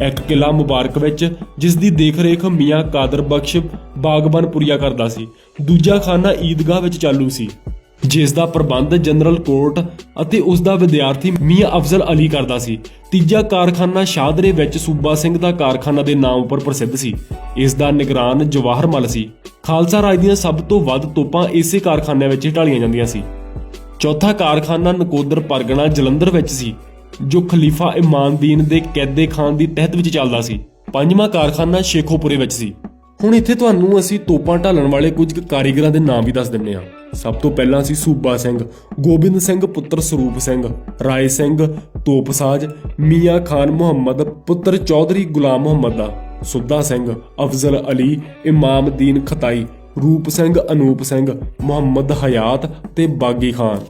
ਇੱਕ ਕਿਲਾ ਮੁਬਾਰਕ ਵਿੱਚ ਜਿਸ ਦੀ ਦੇਖਰੇਖ ਮੀਆਂ ਕਾਦਰ ਬਖਸ਼ ਬਾਗਬਾਨਪੁਰੀਆ ਕਰਦਾ ਸੀ। ਦੂਜਾ ਖਾਨਾ ਈਦਗਾਹ ਵਿੱਚ ਚਾਲੂ ਸੀ ਜਿਸ ਦਾ ਪ੍ਰਬੰਧ ਜਨਰਲ ਕੋਰਟ ਅਤੇ ਉਸ ਦਾ ਵਿਦਿਆਰਥੀ ਮੀਆਂ ਅਫਜ਼ਲ ਅਲੀ ਕਰਦਾ ਸੀ। ਤੀਜਾ ਕਾਰਖਾਨਾ ਸ਼ਾਦਰੇ ਵਿੱਚ ਸੂਬਾ ਸਿੰਘ ਦਾ ਕਾਰਖਾਨਾ ਦੇ ਨਾਮ ਉੱਪਰ ਪ੍ਰਸਿੱਧ ਸੀ। ਇਸ ਦਾ ਨਿਗਰਾਨ ਜਵਾਹਰ ਮਲ ਸੀ। ਖਾਲਸਾ ਰਾਜ ਦੀਆਂ ਸਭ ਤੋਂ ਵੱਧ ਤੋਪਾਂ ਇਸੇ ਕਾਰਖਾਨਿਆਂ ਵਿੱਚ ਢਾਲੀਆਂ ਜਾਂਦੀਆਂ ਸੀ। ਚੌਥਾ ਕਾਰਖਾਨਾ ਨਕੋਦਰ ਪਰਗਣਾ ਜਲੰਧਰ ਵਿੱਚ ਸੀ। ਜੋ ਖਲੀਫਾ ਇਮਾਨਦੀਨ ਦੇ ਕੈਦੇ ਖਾਨ ਦੀ ਤਹਿਤ ਵਿੱਚ ਚੱਲਦਾ ਸੀ, ਪੰਜਵਾਂ ਕਾਰਖਾਨਾ ਸ਼ੇਖੋਪੁਰੇ ਵਿੱਚ ਸੀ। ਹੁਣ ਇੱਥੇ ਤੁਹਾਨੂੰ ਅਸੀਂ ਤੋਪਾਂ ਢਾਲਣ ਵਾਲੇ ਕੁਝ ਕਾਰੀਗਰਾਂ ਦੇ ਨਾਮ ਵੀ ਦੱਸ ਦਿੰਨੇ ਆ ਸਭ ਤੋਂ ਪਹਿਲਾਂ ਸੀ ਸੂਬਾ ਸਿੰਘ, ਗੋਬਿੰਦ ਸਿੰਘ ਪੁੱਤਰ ਸਰੂਪ ਸਿੰਘ, ਰਾਏ ਸਿੰਘ ਤੋਪਸਾਜ ਮੀਆਂ ਖਾਨ ਮੁਹੰਮਦ, ਪੁੱਤਰ ਚੌਧਰੀ ਗੁਲਾਮ ਮੁਹੰਮਦ ਦਾ, ਸੁੱਧਾ ਸਿੰਘ, ਅਫਜ਼ਲ ਅਲੀ ਇਮਾਮਦੀਨ ਖਤਾਈ, ਰੂਪ ਸਿੰਘ, ਅਨੂਪ ਸਿੰਘ, ਮੁਹੰਮਦ ਹਯਾਤ ਤੇ ਬਾਗੀ ਖਾਨ।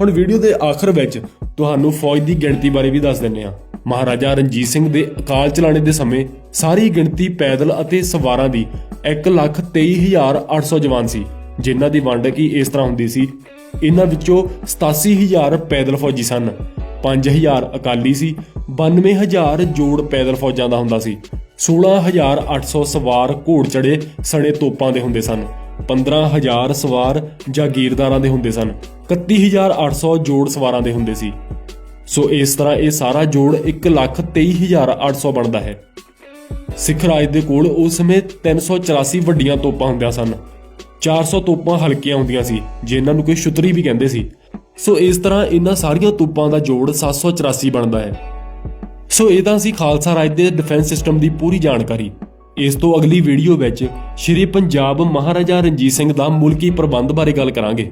ਹੁਣ ਵੀਡੀਓ ਦੇ ਆਖਰ ਵਿੱਚ ਤੁਹਾਨੂੰ ਫੌਜ ਦੀ ਗਿਣਤੀ ਬਾਰੇ ਵੀ ਦੱਸ ਦਿੰਨੇ ਆ ਮਹਾਰਾਜਾ ਰਣਜੀਤ ਸਿੰਘ ਦੇ ਅਕਾਲ ਚਲਾਣੇ ਦੇ ਸਮੇਂ ਸਾਰੀ ਗਿਣਤੀ ਪੈਦਲ ਅਤੇ ਸਵਾਰਾਂ ਦੀ 123800 ਜਵਾਨ ਸੀ, ਜਿਨ੍ਹਾਂ ਦੀ ਵੰਡ ਕੀ ਇਸ ਤਰ੍ਹਾਂ ਹੁੰਦੀ ਸੀ। ਇਹਨਾਂ ਵਿੱਚੋਂ 87000 ਪੈਦਲ ਫੌਜੀ ਸਨ 5000 ਅਕਾਲੀ ਸੀ 92000 ਜੋੜ ਪੈਦਲ ਫੌਜਾਂ ਦਾ ਹੁੰਦਾ ਸੀ 16800 ਸਵਾਰ ਘੋੜ ਚੜੇ ਸਣੇ ਤੋਪਾਂ ਦੇ ਹੁੰਦੇ ਸਨ। 15000 ਸਵਾਰ ਜਾਗੀਰਦਾਰਾਂ ਦੇ ਹੁੰਦੇ ਸਨ। 31800 ਜੋੜ ਸਵਾਰਾਂ ਦੇ ਹੁੰਦੇ ਸੀ। ਸੋ ਇਸ ਤਰ੍ਹਾਂ ਇਹ ਸਾਰਾ ਜੋੜ 123800 ਬਣਦਾ ਹੈ। ਸਿੱਖ ਰਾਜ ਦੇ ਕੋਲ ਉਸ ਸਮੇਂ 384 ਵੱਡੀਆਂ ਤੋਪਾਂ ਹੁੰਦੀਆਂ ਸਨ। 400 ਤੋਪਾਂ ਹਲਕੀਆਂ ਹੁੰਦੀਆਂ ਸੀ, ਜਿਨ੍ਹਾਂ ਨੂੰ ਕੋਈ ਛੁਤਰੀ ਵੀ ਕਹਿੰਦੇ ਸੀ। ਸੋ ਇਸ ਤਰ੍ਹਾਂ ਇਹਨਾਂ ਸਾਰੀਆਂ ਤੋਪਾਂ ਦਾ ਜੋੜ 784 ਬਣਦਾ ਹੈ। ਸੋ ਇਹ ਤਾਂ ਸੀ ਖਾਲਸਾ ਰਾਜ ਦੇ ਡਿਫੈਂਸ ਸਿਸਟਮ ਦੀ ਪੂਰੀ ਜਾਣਕਾਰੀ। ਇਸ ਤੋਂ ਅਗਲੀ ਵੀਡੀਓ ਵਿੱਚ ਸ਼੍ਰੀ ਪੰਜਾਬ ਮਹਾਰਾਜਾ ਰਣਜੀਤ ਸਿੰਘ ਦਾ ਮੁਲਕੀ ਪ੍ਰਬੰਧ ਬਾਰੇ ਗੱਲ ਕਰਾਂਗੇ।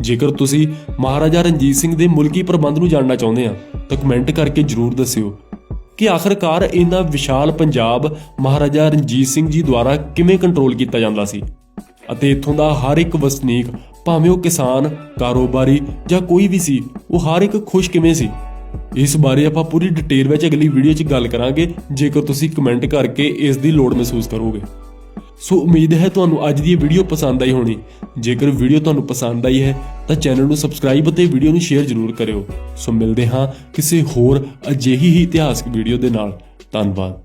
ਜੇਕਰ ਤੁਸੀਂ ਮਹਾਰਾਜਾ ਰਣਜੀਤ ਸਿੰਘ ਦੇ ਮੁਲਕੀ ਪ੍ਰਬੰਧ ਨੂੰ ਜਾਣਨਾ ਚਾਹੁੰਦੇ ਆ, ਤਾਂ ਕਮੈਂਟ ਕਰਕੇ ਜਰੂਰ ਦੱਸਿਓ ਕਿ ਆਖਰਕਾਰ ਇਹਨਾਂ ਵਿਸ਼ਾਲ ਪੰਜਾਬ ਮਹਾਰਾਜਾ ਰਣਜੀਤ ਸਿੰਘ ਜੀ ਦੁਆਰਾ ਕਿਵੇਂ ਕੰਟਰੋਲ ਕੀਤਾ ਜਾਂਦਾ ਸੀ ਅਤੇ ਇੱਥੋਂ ਦਾ ਹਰ ਇੱਕ ਵਸਨੀਕ, ਭਾਵੇਂ ਉਹ ਕਿਸਾਨ, ਕਾਰੋਬਾਰੀ ਜਾਂ ਕੋਈ ਵੀ ਸੀ, ਉਹ ਹਰ ਇੱਕ ਖੁਸ਼ ਕਿਵੇਂ ਸੀ? ਇਸ ਬਾਰੇ ਆਪਾਂ ਪੂਰੀ ਡਿਟੇਲ ਵਿੱਚ ਅਗਲੀ ਵੀਡੀਓ 'ਚ ਗੱਲ ਕਰਾਂਗੇ, ਜੇਕਰ ਤੁਸੀਂ ਕਮੈਂਟ ਕਰਕੇ ਇਸ ਦੀ ਲੋੜ ਮਹਿਸੂਸ ਕਰੋਗੇ। ਸੋ ਉਮੀਦ ਹੈ ਤੁਹਾਨੂੰ ਅੱਜ ਦੀ ਵੀਡੀਓ ਪਸੰਦ ਆਈ ਹੋਣੀ। ਜੇਕਰ ਵੀਡੀਓ ਤੁਹਾਨੂੰ ਪਸੰਦ ਆਈ ਹੈ, ਤਾਂ ਚੈਨਲ ਨੂੰ ਸਬਸਕ੍ਰਾਈਬ ਅਤੇ ਵੀਡੀਓ ਨੂੰ ਸ਼ੇਅਰ ਜ਼ਰੂਰ ਕਰਿਓ। ਸੋ ਮਿਲਦੇ ਹਾਂ ਕਿਸੇ ਹੋਰ ਅਜਿਹੀ ਹੀ ਇਤਿਹਾਸਕ ਵੀਡੀਓ ਦੇ ਨਾਲ। ਧੰਨਵਾਦ।